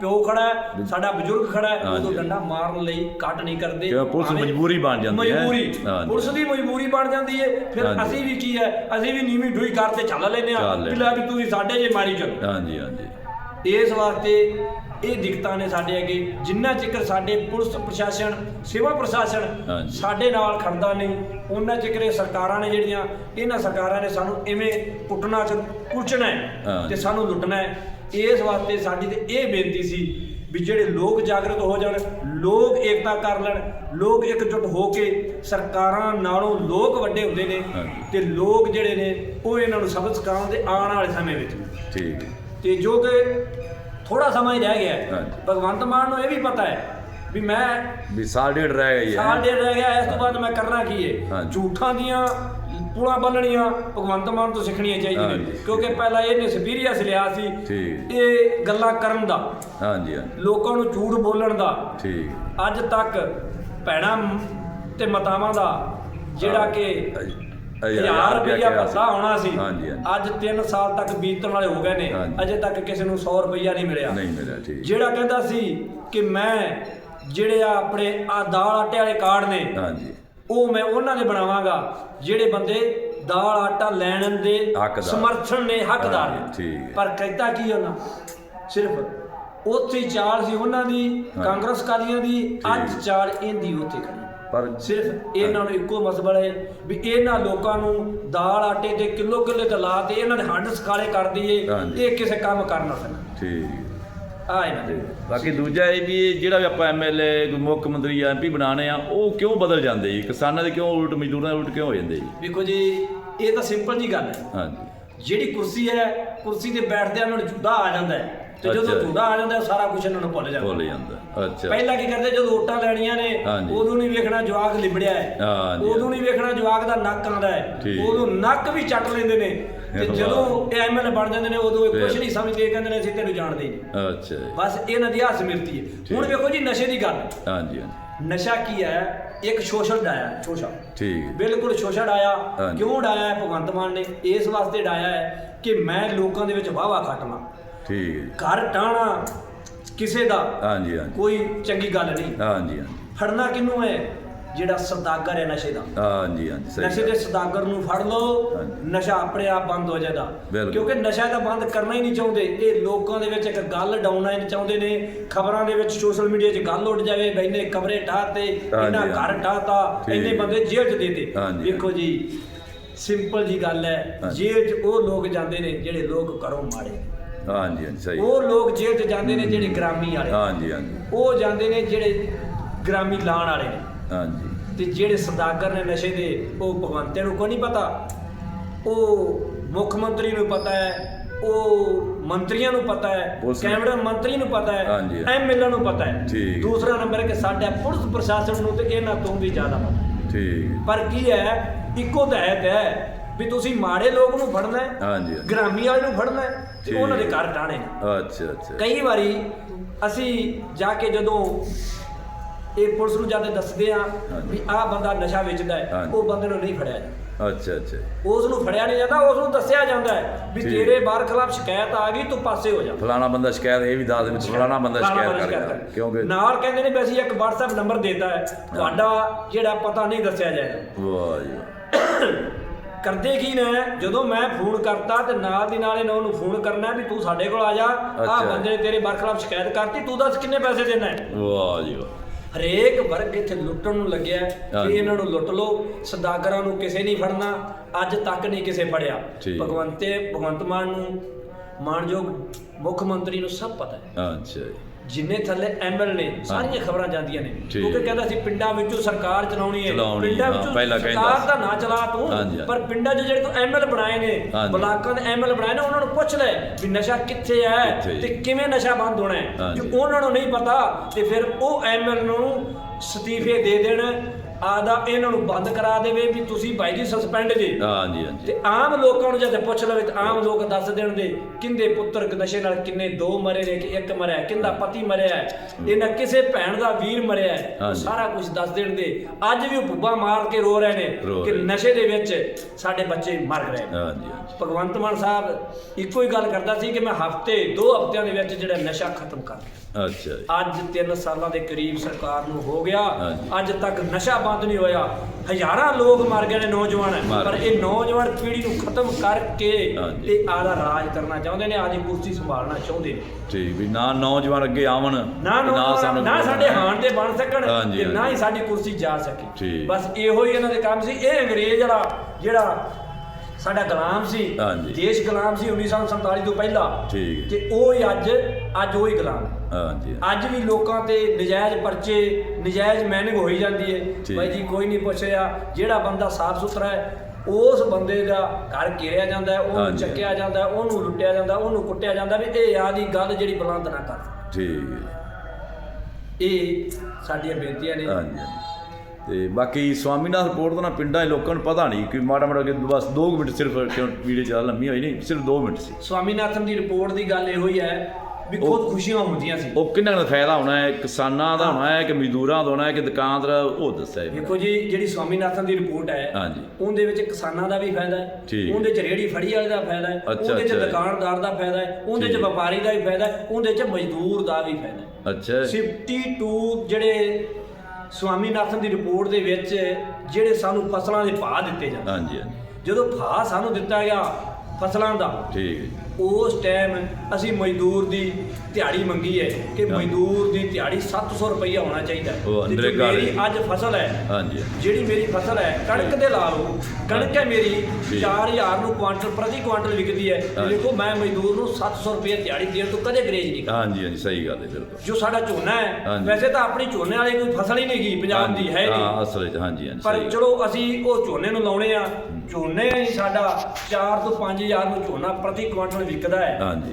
ਪਿਓ ਖੜਾ ਹੈ ਸਾਡਾ ਬਜ਼ੁਰਗ ਖੜਾ ਹੈ ਉਦੋਂ। ਡੰਡਾ ਮਾਰਨ ਲਈ ਕੱਟ ਨਹੀਂ ਕਰਦੇ ਪੁਲਿਸ ਮਜਬੂਰੀ ਬਣ ਜਾਂਦੀ ਹੈ। ਮਜਬੂਰੀ। ਪੁਲਿਸ ਦੀ ਮਜਬੂਰੀ ਬਣ ਜਾਂਦੀ ਹੈ ਫਿਰ। ਅਸੀਂ ਵੀ ਕੀ ਹੈ ਅਸੀਂ ਵੀ ਨੀਵੀਂ ਢੂਈ ਕਰਕੇ ਚੱਲ ਲੈਨੇ ਆ ਲੈਂਦੇ। ਲੈ ਵੀ ਤੁਸੀਂ ਸਾਡੇ ਜੇ ਮਾਰੀ ਚੱਲੋ ਹਾਂਜੀ ਹਾਂਜੀ ਇਸ ਵਾਸਤੇ ਇਹ ਦਿੱਕਤਾਂ ਨੇ ਸਾਡੇ ਅੱਗੇ ਜਿੰਨਾ ਚਿਕਰ ਸਾਡੇ ਪੁਲਿਸ ਪ੍ਰਸ਼ਾਸਨ ਸਿਵਲ ਪ੍ਰਸ਼ਾਸਨ। ਸਾਡੇ ਨਾਲ ਖੜਦਾ ਨਹੀਂ ਉਹਨਾਂ ਚਿਕਰ ਇਹ ਸਰਕਾਰਾਂ ਨੇ ਜਿਹੜੀਆਂ ਇਹਨਾਂ ਸਰਕਾਰਾਂ ਨੇ ਸਾਨੂੰ ਇਵੇਂ ਕੁੱਟਣਾ ਚ ਕੁਚਣਾ। ਤੇ ਸਾਨੂੰ ਲੁੱਟਣਾ ਇਸ ਵਾਸਤੇ ਸਾਡੀ ਤੇ ਇਹ ਬੇਨਤੀ ਸੀ ਵੀ ਜਿਹੜੇ ਲੋਕ ਜਾਗਰਤ ਹੋ ਜਾਣ ਲੋਕ ਏਕਤਾ ਕਰ ਲੈਣ ਲੋਕ ਇਕਜੁੱਟ ਹੋ ਕੇ ਸਰਕਾਰਾਂ ਨਾਲੋਂ ਲੋਕ ਵੱਡੇ ਹੁੰਦੇ ਨੇ। ਤੇ ਲੋਕ ਜਿਹੜੇ ਨੇ ਉਹ ਇਹਨਾਂ ਨੂੰ ਸਬਕ ਸਿਖਾਉਣ ਦੇ ਆਉਣ ਵਾਲੇ ਸਮੇਂ ਵਿੱਚ ਠੀਕ ਤੇ ਜੋ ਕਿ ਥੋੜਾ ਸਮਾਂ ਹੀ ਰਹਿ ਗਿਆ ਹੈ। ਹਾਂਜੀ। ਭਗਵੰਤ ਮਾਨ ਨੂੰ ਇਹ ਵੀ ਪਤਾ ਹੈ ਵੀ ਮੈਂ ਵੀ ਸਾਲ ਡੇਢ ਰਹਿ ਗਈ ਸਾਲ ਡੇਢ ਰਹਿ ਗਿਆ ਇਸ ਤੋਂ ਬਾਅਦ ਮੈਂ ਕਰਨਾ ਕੀ ਹੈ? ਹਾਂਜੀ। ਝੂਠਾਂ ਦੀਆਂ ਪੁਲਾਂ ਬੰਨਣੀਆਂ ਭਗਵੰਤ ਮਾਨ ਤੋਂ ਸਿੱਖਣੀਆਂ ਚਾਹੀਦੀਆਂ ਨੇ। ਹਾਂਜੀ। ਕਿਉਂਕਿ ਪਹਿਲਾਂ ਇਹਨੇ ਸਪੀਰੀਅਸ ਲਿਆ ਸੀ ਠੀਕ। ਇਹ ਗੱਲਾਂ ਕਰਨ ਦਾ। ਹਾਂਜੀ ਹਾਂਜੀ। ਲੋਕਾਂ ਨੂੰ ਝੂਠ ਬੋਲਣ ਦਾ। ਠੀਕ। ਅੱਜ ਤੱਕ ਭੈਣਾਂ ਤੇ ਮਤਾਵਾਂ ਦਾ ਜਿਹੜਾ ਕਿ 1000 ਰੁਪਇਆ ਭੱਤਾ ਆਉਣਾ ਸੀ। ਅੱਜ 3 ਸਾਲ ਤੱਕ ਬੀਤਣ ਵਾਲੇ ਹੋ ਗਏ ਨੇ। ਅਜੇ ਤੱਕ ਕਿਸੇ ਨੂੰ 100 ਰੁਪਇਆ ਨਹੀਂ ਮਿਲਿਆ। ਨਹੀਂ ਮਿਲਿਆ ਠੀਕ। ਜਿਹੜਾ ਕਹਿੰਦਾ ਸੀ ਕਿ ਮੈਂ ਜਿਹੜੇ ਆ ਆਪਣੇ ਆ ਦਾਲ ਆਟੇ ਵਾਲੇ ਕਾਰਡ ਨੇ ਹਾਂਜੀ। ਉਹ ਮੈਂ ਉਹਨਾਂ ਦੇ ਬਣਾਵਾਂਗਾ ਜਿਹੜੇ ਬੰਦੇ ਦਾਲ ਆਟਾ ਲੈਣ ਦੇ। ਸਮਰਥਨ ਨੇ ਹੱਕਦਾਰ ਨੇ। ਪਰ ਕਹਿੰਦਾ ਕੀ ਉਹਨਾਂ? ਸਿਰਫ ਉੱਥੇ ਚਾਲ ਸੀ ਉਹਨਾਂ ਦੀ। ਕਾਂਗਰਸ ਕਾਲੀਆਂ ਦੀ ਅੱਜ ਚਾਲ ਇਹਦੀ ਉੱਥੇ ਖੜੀ। ਪਰ ਸਿਰਫ ਇਹਨਾਂ ਨੂੰ ਇੱਕੋ ਮਸਬਲ ਹੈ ਵੀ ਇਹਨਾਂ ਲੋਕਾਂ ਨੂੰ ਦਾਲ ਆਟੇ ਤੇ ਕਿਲੋ ਕਿਲੋ ਤੇ ਲਾ ਤੇ ਇਹਨਾਂ ਦੇ ਹੱਡ ਸਕਾਲੇ ਕਰ ਦਈਏ। ਇਹ ਕਿਸੇ ਕੰਮ ਕਰ ਨਾ ਸਕਣ। ਠੀਕ। ਆ ਇਹਨਾਂ ਦੇ। ਬਾਕੀ ਦੂਜਾ ਇਹ ਵੀ ਜਿਹੜਾ ਵੀ ਆਪਾਂ ਐਮਐਲਏ ਮੁੱਖ ਮੰਤਰੀ ਐਮਪੀ ਬਣਾਣੇ ਆ ਉਹ ਕਿਉਂ ਬਦਲ ਜਾਂਦੇ ਜੀ? ਕਿਸਾਨਾਂ ਦੇ ਕਿਉਂ ਉਲਟ ਮਜ਼ਦੂਰਾਂ ਦੇ ਉਲਟ ਕਿਉਂ ਹੋ ਜਾਂਦੇ ਜੀ? ਵੇਖੋ ਜੀ ਇਹ ਤਾਂ ਸਿੰਪਲ ਜੀ ਗੱਲ ਹੈ। ਹਾਂਜੀ। ਜਿਹੜੀ ਕੁਰਸੀ ਹੈ ਕੁਰਸੀ ਤੇ ਬੈਠਦੇ ਉਹਨਾਂ ਨੂੰ ਜੁਦਾ ਆ ਜਾਂਦਾ ਹੈ। ਤੇ ਜਦੋਂ। ਜੁਦਾ ਆ ਜਾਂਦਾ ਸਾਰਾ ਕੁਝ ਇਹਨਾਂ ਨੂੰ ਭੁੱਲ ਜਾਂਦਾ। ਭੁੱਲ ਜਾਂਦਾ। ਅੱਛਾ। ਪਹਿਲਾਂ ਕੀ ਕਰਦੇ ਜਦੋਂ ਵੋਟਾਂ ਲੈਣੀਆਂ ਨੇ। ਉਦੋਂ ਨਹੀਂ ਵੇਖਣਾ ਜਵਾਕ ਲਿਬੜਿਆ ਹੈ। ਉਦੋਂ ਨਹੀਂ ਵੇਖਣਾ ਜਵਾਕ ਦਾ ਨੱਕ ਆਉਂਦਾ ਹੈ। ਉਦੋਂ ਨੱਕ ਵੀ ਚੱਟ ਲੈਂਦੇ ਨੇ। ਤੇ। ਜਦੋਂ ਇਹ ਐਮਐਲਏ ਬਣ ਜਾਂਦੇ ਨੇ ਉਦੋਂ ਇਹ ਕੁਝ। ਨਹੀਂ ਸਮਝਦੇ ਕਹਿੰਦੇ ਨੇ ਅਸੀਂ ਤੈਨੂੰ ਜਾਣਦੇ ਨਹੀਂ ਅੱਛਾ ਬਸ ਇਹਨਾਂ ਦੀ ਹਾਸ ਮਿਲਤੀ ਹੈ ਹੁਣ ਵੇਖੋ ਜੀ ਨਸ਼ੇ ਦੀ ਗੱਲ। ਹਾਂਜੀ ਹਾਂਜੀ। ਨਸ਼ਾ ਕੀ ਹੈ? ਇੱਕ ਸ਼ੋਸ਼ਲ ਡਾਇਆ ਸ਼ੋਸ਼ਾ। ਠੀਕ। ਬਿਲਕੁਲ ਸ਼ੋਸ਼ਾ ਡਾਇਆ। ਕਿਉਂ ਡਾਇਆ ਭਗਵੰਤ ਮਾਨ ਨੇ ਇਸ ਵਾਸਤੇ ਡਾਇਆ ਹੈ ਕਿ ਮੈਂ ਲੋਕਾਂ ਦੇ ਵਿੱਚ ਵਾਵਾ ਖੱਟਣਾ ਠੀਕ ਹੈ ਜੀ। ਘਰ ਟਾਣਾ ਕਿਸੇ ਦਾ ਹਾਂਜੀ ਹਾਂਜੀ। ਕੋਈ ਚੰਗੀ ਗੱਲ ਨਹੀਂ। ਹਾਂਜੀ ਹਾਂਜੀ। ਫੜਨਾ ਕਿਹਨੂੰ ਹੈ? ਜਿਹੜਾ ਸੌਦਾਗਰ ਹੈ ਨਸ਼ੇ ਦਾ। ਹਾਂਜੀ ਹਾਂਜੀ ਸਹੀ ਨਸ਼ੇ। ਦੇ ਸੌਦਾਗਰ ਨੂੰ ਫੜ ਲਓ। ਨਸ਼ਾ ਆਪਣੇ ਆਪ ਬੰਦ ਹੋ ਜਾਏਗਾ। ਬਿਲਕੁਲ। ਕਿਉਂਕਿ ਨਸ਼ਾ ਤਾਂ ਬੰਦ ਕਰਨਾ ਹੀ ਨਹੀਂ ਚਾਹੁੰਦੇ। ਇਹ ਲੋਕਾਂ ਦੇ ਵਿੱਚ ਇੱਕ ਗੱਲ ਡਾਉਣਾ ਹੀ ਚਾਹੁੰਦੇ ਨੇ। ਖਬਰਾਂ ਦੇ ਵਿੱਚ ਸੋਸ਼ਲ ਮੀਡੀਆ 'ਚ ਗੱਲ ਉੱਡ ਜਾਵੇ ਬੈਨੇ ਕਮਰੇ ਢਾਤੇ ਇਹਨਾਂ ਘਰ ਢਾਤਾ। ਇੰਨੇ ਬੰਦੇ ਜੇਲ੍ਹ 'ਚ ਦੇਤੇ। ਵੇਖੋ ਜੀ ਸਿੰਪਲ ਜੀ ਗੱਲ ਹੈ। ਜੇਲ੍ਹ 'ਚ ਉਹ ਲੋਕ ਜਾਂਦੇ ਨੇ ਜਿਹੜੇ ਲੋਕ ਘਰੋਂ ਮਾੜੇ। ਹਾਂਜੀ ਹਾਂਜੀ ਸਹੀ ਉਹ ਲੋਕ ਜੇਲ੍ਹ 'ਚ ਜਾਂਦੇ ਨੇ ਜਿਹੜੇ ਗ੍ਰਾਮੀ ਵਾਲੇ। ਹਾਂਜੀ ਹਾਂਜੀ। ਉਹ ਜਾਂਦੇ ਨੇ ਜਿਹੜੇ ਗ੍ਰਾਮੀ ਲਾਣ ਵਾਲੇ ਨੇ। ਹਾਂਜੀ। ਤੇ ਜਿਹੜੇ ਸੌਦਾਗਰ ਨੇ ਨਸ਼ੇ ਦੇ ਉਹ ਭਗਵੰਤੇ ਨੂੰ ਕੋਈ ਨਹੀਂ ਪਤਾ। ਉਹ ਮੁੱਖ ਮੰਤਰੀ ਨੂੰ ਪਤਾ ਹੈ ਉਹ ਮੰਤਰੀਆਂ ਨੂੰ ਪਤਾ ਹੈ ਕੈਬਨਿਟ ਮੰਤਰੀ ਨੂੰ ਪਤਾ ਹੈ। ਐਮਐਲਏ ਨੂੰ ਪਤਾ ਹੈ। ਦੂਸਰਾ ਨੰਬਰ ਕਿ ਸਾਡਾ ਪੁਲਿਸ ਪ੍ਰਸ਼ਾਸਨ ਨੂੰ ਤੇ ਇਹਨਾਂ ਤੋਂ ਵੀ ਜ਼ਿਆਦਾ ਪਤਾ ਠੀਕ। ਪਰ ਕੀ ਹੈ ਇੱਕੋ ਦਹਿਤ ਹੈ ਵੀ ਤੁਸੀਂ ਮਾੜੇ ਲੋਕ ਨੂੰ ਫੜਨਾ ਹੈ ਹਾਂਜੀ ਹਾਂਜੀ। ਗ੍ਰਾਮੀ ਵਾਲੇ ਨੂੰ ਫੜਨਾ ਹੈ ਤੇ ਠੀਕ। ਉਹਨਾਂ ਦੇ ਘਰ ਟਾਣੇ ਨੇ ਅੱਛਾ ਅੱਛਾ ਕਈ ਵਾਰੀ ਅਸੀਂ ਜਾ ਕੇ ਜਦੋਂ ਇਹ ਪੁਲਿਸ ਨੂੰ ਜਾਂਦੇ ਦੱਸਦੇ ਆ। ਵੀ ਆਹ ਬੰਦਾ ਨਸ਼ਾ ਵੇਚਦਾ ਹੈ ਹਾਂਜੀ। ਉਹ ਬੰਦੇ ਨੂੰ ਨਹੀਂ ਫੜਿਆ ਜਾਂਦਾ ਅੱਛਾ ਅੱਛਾ ਉਸ ਨੂੰ ਫੜਿਆ ਨਹੀਂ ਜਾਂਦਾ ਉਸ ਨੂੰ ਦੱਸਿਆ ਜਾਂਦਾ ਹੈ ਵੀ ਠੀਕ। ਤੇਰੇ ਬਾਰ ਖਿਲਾਫ ਸ਼ਿਕਾਇਤ ਆ ਗਈ ਤੂੰ ਪਾਸੇ ਹੋ ਜਾ ਫਲਾਣਾ ਬੰਦਾ ਸ਼ਿਕਾਇਤ ਇਹ ਵੀ ਦੱਸ ਦੇ ਵੀ ਫਲਾਣਾ ਬੰਦਾ ਸ਼ਿਕਾਇਤ ਕਰੇਗਾ ਕਰ। ਕਿਉਂਕਿ ਨਾਲ ਕਹਿੰਦੇ ਨੇ ਵੀ ਅਸੀਂ ਇੱਕ WhatsApp ਨੰਬਰ ਦਿੱਤਾ ਹੈ ਤੁਹਾਡਾ ਜਿਹੜਾ ਪਤਾ ਨਹੀਂ ਦੱਸਿਆ ਜਾਏਗਾ ਵਾਹ ਜੀ ਵਾਹ। ਕਰਦੇ ਕੀ ਨੇ? ਜਦੋਂ ਮੈਂ ਫੋਨ ਕਰਤਾ ਤੇ ਨਾਲ ਦੀ ਨਾਲ ਇਹਨਾਂ ਨੂੰ ਫੋਨ ਕਰਨਾ ਵੀ ਤੂੰ ਸਾਡੇ ਕੋਲ ਆ ਜਾ। ਅੱਛਾ। ਬੰਦੇ ਨੇ ਤੇਰੇ ਬਾਰ ਖਿਲਾਫ ਸ਼ਿਕਾਇਤ ਕਰਤੀ ਤੂੰ ਦੱਸ ਕਿੰਨੇ ਪੈਸੇ ਦੇਣਾ ਵਾਹ ਜੀ ਵਾਹ। ਹਰੇਕ ਵਰਗ ਇੱਥੇ ਲੁੱਟਣ ਨੂੰ ਲੱਗਿਆ ਕਿ। ਇਹਨਾਂ ਨੂੰ ਲੁੱਟ ਲਓ। ਸਦਾਗਰਾਂ ਨੂੰ ਕਿਸੇ ਨਹੀਂ ਫੜਨਾ। ਅੱਜ ਤੱਕ ਨਹੀਂ ਕਿਸੇ ਫੜਿਆ। ਭਗਵੰਤੇ ਭਗਵੰਤ ਮਾਨ ਨੂੰ ਮਾਨਯੋਗ ਮੁੱਖ ਮੰਤਰੀ ਨੂੰ ਸਭ ਪਤਾ ਹੈ। ਅੱਛਾ ਜੀ। ਜਿੰਨੇ ਥੱਲੇ ਐਮਐਲ ਨੇ ਸਾਰੀਆਂ ਖਬਰਾਂ ਜਾਂਦੀਆਂ ਨੇ। ਕਿਉਂਕਿ ਕਹਿੰਦਾ ਸੀ ਪਿੰਡਾਂ ਵਿੱਚੋਂ ਸਰਕਾਰ ਚਲਾਉਣੀ ਹੈ ਪਿੰਡਾਂ ਵਿੱਚੋਂ ਪਹਿਲਾਂ ਕਹਿੰਦਾ ਸਰਕਾਰ। ਦਾ ਨਾ ਚਲਾ ਤੂੰ। ਪਰ ਪਿੰਡਾਂ 'ਚ ਜਿਹੜੇ ਤੂੰ ਐਮਐਲ ਬਣਾਏ ਨੇ। ਬਲਾਕਾਂ ਦੇ ਐਮਐਲ ਬਣਾਏ ਨੇ ਉਹਨਾਂ ਨੂੰ ਪੁੱਛ ਲੈ ਵੀ ਨਸ਼ਾ ਕਿੱਥੇ ਹੈ ਤੇ? ਕਿਵੇਂ ਨਸ਼ਾ ਬੰਦ ਹੋਣਾ ਹੈ। ਜੇ ਉਹਨਾਂ ਨੂੰ ਨਹੀਂ ਪਤਾ ਤੇ ਫਿਰ ਉਹ ਐਮਐਲ ਨੂੰ ਸਤੀਫੇ ਦੇ ਦੇਣ ਆਦਾ ਇਹਨਾਂ ਨੂੰ ਬੰਦ ਕਰਾ ਦੇਵੇ ਵੀ ਤੁਸੀਂ ਭਾਈ ਜੀ ਸਸਪੈਂਡ ਜੀ ਹਾਂਜੀ ਹਾਂਜੀ ਤੇ ਆਮ ਲੋਕਾਂ ਨੂੰ ਜਦ ਪੁੱਛ ਲਵੇ ਤੇ ਆਮ ਲੋਕ ਦੱਸ ਦੇਣ ਦੇ ਕਿੰਦੇ ਪੁੱਤਰ ਨਸ਼ੇ ਨਾਲ ਕਿੰਨੇ ਦੋ ਮਰੇ ਨੇ ਕਿ ਇੱਕ ਮਰਿਆ ਕਿੰਦਾ ਪਤੀ ਮਰਿਆ ਹੈ, ਇਹਨਾਂ ਕਿਸੇ ਭੈਣ ਦਾ ਵੀਰ ਮਰਿਆ ਹੈ। ਉਹ ਹਾਂਜੀ। ਸਾਰਾ ਕੁਝ ਦੱਸ ਦੇਣ ਦੇ ਅੱਜ ਵੀ ਉਹ ਬੁੱਬਾ ਮਾਰ ਕੇ ਰੋ ਰਹੇ ਨੇ ਰੋ ਕਿ ਰਹੇ। ਨਸ਼ੇ ਦੇ ਵਿੱਚ ਸਾਡੇ ਬੱਚੇ ਮਰ ਰਹੇ ਨੇ ਹਾਂਜੀ ਹਾਂਜੀ ਭਗਵੰਤ ਮਾਨ ਸਾਹਿਬ ਇੱਕੋ ਹੀ ਗੱਲ ਕਰਦਾ ਸੀ ਕਿ ਮੈਂ ਹਫ਼ਤੇ ਦੋ ਹਫਤਿਆਂ ਦੇ ਵਿੱਚ ਜਿਹੜਾ ਨਸ਼ਾ ਖਤਮ ਕਰ ਦਿਆਂ। ਅੱਛਾ ਜੀ ਅੱਜ 3 ਸਾਲਾਂ ਦੇ ਕਰੀਬ ਸਰਕਾਰ ਨੂੰ ਹੋ ਗਿਆ ਹਾਂਜੀ। ਅੱਜ ਤੱਕ ਨਸ਼ਾ ਬੰਦ ਨਹੀਂ ਹੋਇਆ ਹਜ਼ਾਰਾਂ ਲੋਕ ਮਰ ਗਏ ਨੇ ਨੌਜਵਾਨ ਪਰ। ਇਹ ਨੌਜਵਾਨ ਪੀੜ੍ਹੀ ਨੂੰ ਖਤਮ ਕਰਕੇ। ਤੇ ਆਦਾ ਰਾਜ ਕਰਨਾ ਚਾਹੁੰਦੇ ਨੇ ਆਦੀ ਕੁਰਸੀ ਸੰਭਾਲਣਾ ਚਾਹੁੰਦੇ ਨੇ ਠੀਕ ਵੀ ਨਾ ਨੌਜਵਾਨ ਅੱਗੇ ਆਵਣ ਨਾ ਨਾ ਸਾਡੇ ਹਾਣ ਦੇ ਬਣ ਸਕਣ ਤੇ ਨਾ। ਹੀ ਸਾਡੀ ਕੁਰਸੀ ਜਾ ਸਕੇ। ਬਸ ਇਹੋ ਹੀ ਇਹਨਾਂ ਦੇ ਕੰਮ ਸੀ ਇਹ ਅੰਗਰੇਜ਼ ਵਾਲਾ ਜਿਹੜਾ ਸਾਡਾ ਗੁਲਾਮ ਸੀ। ਦੇਸ਼ ਗੁਲਾਮ ਸੀ 1947 ਤੋਂ ਪਹਿਲਾਂ ਠੀਕ। ਤੇ ਉਹ ਹੀ ਅੱਜ ਅੱਜ ਉਹ ਹੀ ਗੁਲਾਮ ਹੈ ਹਾਂਜੀ ਅੱਜ ਵੀ ਲੋਕਾਂ ਤੇ ਨਜਾਇਜ਼ ਪਰਚੇ ਨਜਾਇਜ਼ ਮੈਨਿੰਗ ਹੋਈ ਜਾਂਦੀ ਹੈ। ਬਾਈ ਜੀ ਕੋਈ ਨਹੀਂ ਪੁੱਛਿਆ ਜਿਹੜਾ ਬੰਦਾ ਸਾਫ਼ ਸੁਥਰਾ ਹੈ ਉਸ ਬੰਦੇ ਦਾ ਘਰ ਘੇਰਿਆ ਜਾਂਦਾ ਹੈ ਉਹਨੂੰ। ਚੱਕਿਆ ਜਾਂਦਾ ਹੈ ਉਹਨੂੰ ਲੁੱਟਿਆ ਜਾਂਦਾ ਉਹਨੂੰ ਕੁੱਟਿਆ ਜਾਂਦਾ ਵੀ ਇਹ ਆਦੀ ਗੱਲ ਜਿਹੜੀ ਬੁਲੰਦ ਨਾ ਕਰ ਠੀਕ ਹੈ ਇਹ ਸਾਡੀਆਂ ਬੇਨਤੀਆਂ ਨੇ ਹਾਂਜੀ। ਤੇ ਬਾਕੀ ਸਵਾਮੀਨਾਥਨ ਰਿਪੋਰਟ ਦਾ ਨਾ ਪਿੰਡਾਂ ਦੇ ਲੋਕਾਂ ਨੂੰ ਪਤਾ ਨਹੀਂ ਕਿ ਮਾੜਾ ਮਾੜਾ ਕਿ ਬਸ 2 ਮਿੰਟ ਸਿਰਫ ਕਿਉਂ ਵੀਡੀਓ ਜ਼ਿਆਦਾ ਲੰਮੀ ਹੋਈ ਨਹੀਂ ਸਿਰਫ 2 ਮਿੰਟ ਸੀ ਸਵਾਮੀਨਾਥਨ ਦੀ ਰਿਪੋਰਟ ਦੀ ਗੱਲ ਇਹੋ ਹੀ ਹੈ ਵੀ ਖੁਦ ਖੁਸ਼ੀਆਂ ਹੁੰਦੀਆਂ ਸੀ ਉਹ ਕਿੰਨਾ ਕੁ ਫਾਇਦਾ ਹੋਣਾ ਹੈ ਕਿਸਾਨਾਂ ਦਾ ਹੋਣਾ ਹੈ ਕਿ ਮਜ਼ਦੂਰਾਂ ਦਾ ਹੋਣਾ ਹੈ ਕਿ ਦੁਕਾਨਦਾਰ ਉਹ ਦੱਸਿਆ ਜੀ ਦੇਖੋ ਜੀ ਜਿਹੜੀ ਸਵਾਮੀਨਾਥਨ ਦੀ ਰਿਪੋਰਟ ਹੈ ਹਾਂਜੀ ਉਹਦੇ ਵਿੱਚ ਕਿਸਾਨਾਂ ਦਾ ਵੀ ਫਾਇਦਾ ਹੈ। ਉਹਦੇ 'ਚ ਰੇੜੀ ਫੜੀ ਵਾਲੇ ਦਾ ਫਾਇਦਾ ਹੈ ਉਹਦੇ 'ਚ। ਦੁਕਾਨਦਾਰ ਦਾ ਫਾਇਦਾ ਹੈ ਉਹਦੇ 'ਚ। ਵਪਾਰੀ ਦਾ ਵੀ ਫਾਇਦਾ ਹੈ ਉਹਦੇ 'ਚ ਮਜ਼ਦੂਰ ਦਾ ਵੀ ਫਾਇਦਾ ਹੈ ਅੱਛਾ 52 ਜਿਹੜੇ ਸਵਾਮੀਨਾਥਨ ਦੀ ਰਿਪੋਰਟ ਦੇ ਵਿੱਚ ਜਿਹੜੇ ਸਾਨੂੰ ਫਸਲਾਂ ਦੇ ਭਾਅ ਦਿੱਤੇ ਜਾਂਦੇ ਹਾਂਜੀ ਹਾਂਜੀ ਜਦੋਂ ਭਾਅ ਸਾਨੂੰ ਦਿੱਤਾ ਗਿਆ ਫਸਲਾਂ ਦਾ ਠੀਕ ਹੈ। ਉਸ ਟਾਈਮ ਅਸੀਂ ਮਜ਼ਦੂਰ ਦੀ ਦਿਹਾੜੀ ਮੰਗੀ ਹੈ ਕਿ ਮਜ਼ਦੂਰ ਦੀ ਦਿਹਾੜੀ 700 ਰੁਪਈਆ ਹੋਣਾ ਚਾਹੀਦਾ। ਉਹ ਤੇ ਜੋ ਮੇਰੀ। ਅੱਜ ਫਸਲ ਹੈ ਹਾਂਜੀ ਜਿਹੜੀ ਮੇਰੀ ਫਸਲ ਹੈ ਕਣਕ ਦੇ ਲਾ ਲਓ ਕਣਕ ਹੈ ਮੇਰੀ ਠੀਕ। 4000 ਨੂੰ ਕੁਆਂਟਲ ਪ੍ਰਤੀ ਕੁਆਂਟਲ ਵਿਕਦੀ ਹੈ। ਦੇਖੋ ਮੈਂ ਮਜ਼ਦੂਰ ਨੂੰ 700 ਰੁਪਏ ਦਿਹਾੜੀ ਦੇਣ ਤੋਂ ਕਦੇ ਗਰੇਜ ਨਹੀਂ ਕਰਦਾ ਹਾਂਜੀ ਹਾਂਜੀ ਸਹੀ ਗੱਲ ਹੈ ਬਿਲਕੁਲ ਜੋ ਸਾਡਾ ਝੋਨਾ ਹੈ ਹਾਂਜੀ। ਵੈਸੇ ਤਾਂ ਆਪਣੀ ਝੋਨੇ ਵਾਲੀ ਕੋਈ ਫਸਲ ਹੀ ਨਹੀਂ ਗਈ ਪੰਜਾਬ ਦੀ ਹੈ ਨਹੀਂ ਹਾਂ ਅਸਲ ਵਿੱਚ ਹਾਂਜੀ ਹਾਂਜੀ ਪਰ ਸਹੀ ਗੱਲ। ਚਲੋ ਅਸੀਂ ਉਹ ਝੋਨੇ ਨੂੰ ਲਾਉਣੇ ਆ ਝੋਨੇ ਹੀ ਸਾਡਾ 4 ਤੋਂ 5000 ਨੂੰ ਝੋਨਾ ਪ੍ਰਤੀ ਕੁਆਂਟਲ ਵਿਕਦਾ ਹੈ ਹਾਂਜੀ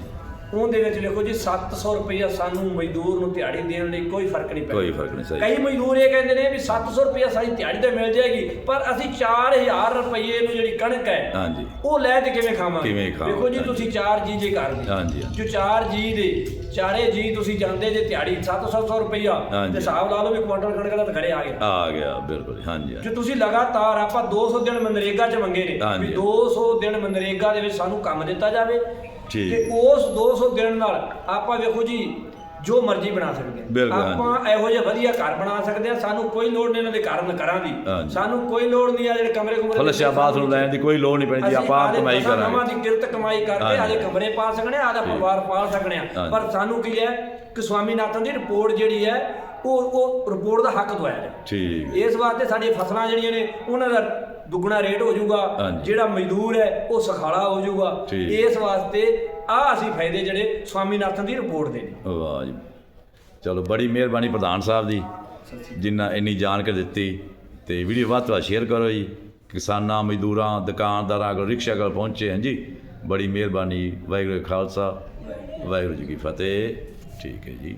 ਉਹਦੇ ਵਿੱਚ ਦੇਖੋ ਜੀ 700 ਰੁਪਈਆ ਸਾਨੂੰ ਮਜ਼ਦੂਰ ਨੂੰ ਦਿਹਾੜੀ ਦੇਣ ਲਈ ਕੋਈ ਫ਼ਰਕ ਨਹੀਂ ਪੈਂਦਾ ਕੋਈ ਫ਼ਰਕ ਨਹੀਂ ਸਹੀ ਕਈ ਮਜ਼ਦੂਰ ਇਹ ਕਹਿੰਦੇ ਨੇ ਵੀ 700 ਰੁਪਈਆ ਸਾਡੀ ਦਿਹਾੜੀ ਤੇ ਮਿਲ ਜਾਏਗੀ ਪਰ ਅਸੀਂ 4000 ਰੁਪਏ ਨੂੰ ਜਿਹੜੀ ਕਣਕ ਹੈ ਹਾਂਜੀ ਉਹ ਲੈ ਤੇ ਕਿਵੇਂ ਖਾਵਾਂਗੇ ਕਿਵੇਂ ਖਾਵਾਂਗੇ, ਦੇਖੋ ਜੀ। ਤੁਸੀਂ 4 ਜੀ ਜੇ ਕਰਦੇ ਹਾਂਜੀ। ਜੋ 4 ਜੀ ਦੇ ਚਾਰੇ ਜੀ ਤੁਸੀਂ ਜਾਂਦੇ ਜੇ ਦਿਹਾੜੀ 700 ਰੁਪਈਆ ਹਾਂਜੀ। ਤੇ ਹਿਸਾਬ ਲਾ ਲਓ ਵੀ ਕੁਆਂਟਲ ਕਣਕ ਦਾ ਤਾਂ ਘਰੇ ਆ ਗਿਆ ਆ ਗਿਆ ਬਿਲਕੁਲ ਹਾਂਜੀ ਜੇ ਤੁਸੀਂ ਲਗਾਤਾਰ ਆਪਾਂ 200 ਦਿਨ ਮਨਰੇਗਾ 'ਚ ਮੰਗੇ ਨੇ। ਵੀ 200 ਦਿਨ ਮਨਰੇਗਾ ਦੇ ਵਿੱਚ ਸਾਨੂੰ ਕੰਮ ਦਿੱਤਾ ਜਾਵੇ ਠੀਕ। ਤੇ ਉਸ 200 ਦਿਨ ਨਾਲ ਆਪਾਂ ਵੇਖੋ ਜੀ ਜੋ ਮਰਜ਼ੀ ਬਣਾ ਸਕਦੇ ਬਿਲਕੁਲ, ਹਾਂ ਆਪਾਂ ਇਹੋ ਜਿਹੇ ਵਧੀਆ ਘਰ ਬਣਾ ਸਕਦੇ ਹਾਂ। ਸਾਨੂੰ ਕੋਈ ਲੋੜ ਨਹੀਂ ਇਹਨਾਂ ਦੇ ਘਰ ਨਕਰਾਂ ਦੀ। ਹਾਂਜੀ। ਸਾਨੂੰ ਕੋਈ ਲੋੜ ਨਹੀਂ ਆ ਜਿਹੜੇ ਕਮਰੇ ਕੁਮਰੇ ਫਲਸ਼ਾ ਬਾਥਰੂਮ ਲੈਣ ਦੀ ਕੋਈ ਲੋੜ ਨਹੀਂ ਪੈਣੀ ਜੀ ਆਪਾਂ ਆਪ ਕਮਾਈ ਨਵਾਂ ਕਰਾਂਗੇ। ਦੀ ਕਿਰਤ ਕਮਾਈ ਕਰਕੇ ਹਾਂਜੀ। ਆਦੇ ਕਮਰੇ ਪਾ ਸਕਣੇ ਆਦਾ ਪਰਿਵਾਰ ਪਾਲ ਸਕਣੇ ਆ। ਹਾਂਜੀ। ਪਰ ਸਾਨੂੰ ਕੀ ਹੈ ਕਿ ਸਵਾਮੀਨਾਥਨ ਦੀ ਰਿਪੋਰਟ ਜਿਹੜੀ ਹੈ ਉਹ ਉਹ ਰਿਪੋਰਟ ਦਾ ਹੱਕ ਦਵਾਇਆ ਜਾਏ। ਠੀਕ ਇਸ ਵਾਸਤੇ ਸਾਡੀਆਂ ਫਸਲਾਂ ਜਿਹੜੀਆਂ ਨੇ ਉਹਨਾਂ ਦਾ ਦੁੱਗਣਾ ਰੇਟ ਹੋ ਜਾਊਗਾ। ਹਾਂਜੀ। ਜਿਹੜਾ ਮਜ਼ਦੂਰ ਹੈ ਉਹ ਸਖਾਲਾ ਹੋ ਜਾਊਗਾ। ਠੀਕ। ਇਸ ਵਾਸਤੇ ਆ ਅਸੀਂ ਫਾਇਦੇ ਜਿਹੜੇ ਸਵਾਮੀਨਾਥਨ ਦੀ ਰਿਪੋਰਟ ਦੇ ਨੇ ਵਾਹ ਜੀ। ਚਲੋ ਬੜੀ ਮਿਹਰਬਾਨੀ ਪ੍ਰਧਾਨ ਸਾਹਿਬ ਦੀ ਜਿੰਨਾ ਇੰਨੀ ਜਾਣਕਾਰੀ ਦਿੱਤੀ ਤੇ ਵੀਡੀਓ ਵੱਧ ਤੋਂ ਵੱਧ ਸ਼ੇਅਰ ਕਰੋ ਜੀ। ਕਿਸਾਨਾਂ ਮਜ਼ਦੂਰਾਂ ਦੁਕਾਨਦਾਰਾਂ ਕੋਲ ਰਿਕਸ਼ਾ ਕੋਲ ਪਹੁੰਚੇ ਹਾਂ ਜੀ। ਬੜੀ ਮਿਹਰਬਾਨੀ ਵਾਹਿਗੁਰੂ ਜੀ ਕਾ ਖਾਲਸਾ ਵਾਹਿਗੁਰੂ ਜੀ ਕੀ ਫਤਿਹ। ਠੀਕ ਹੈ ਜੀ।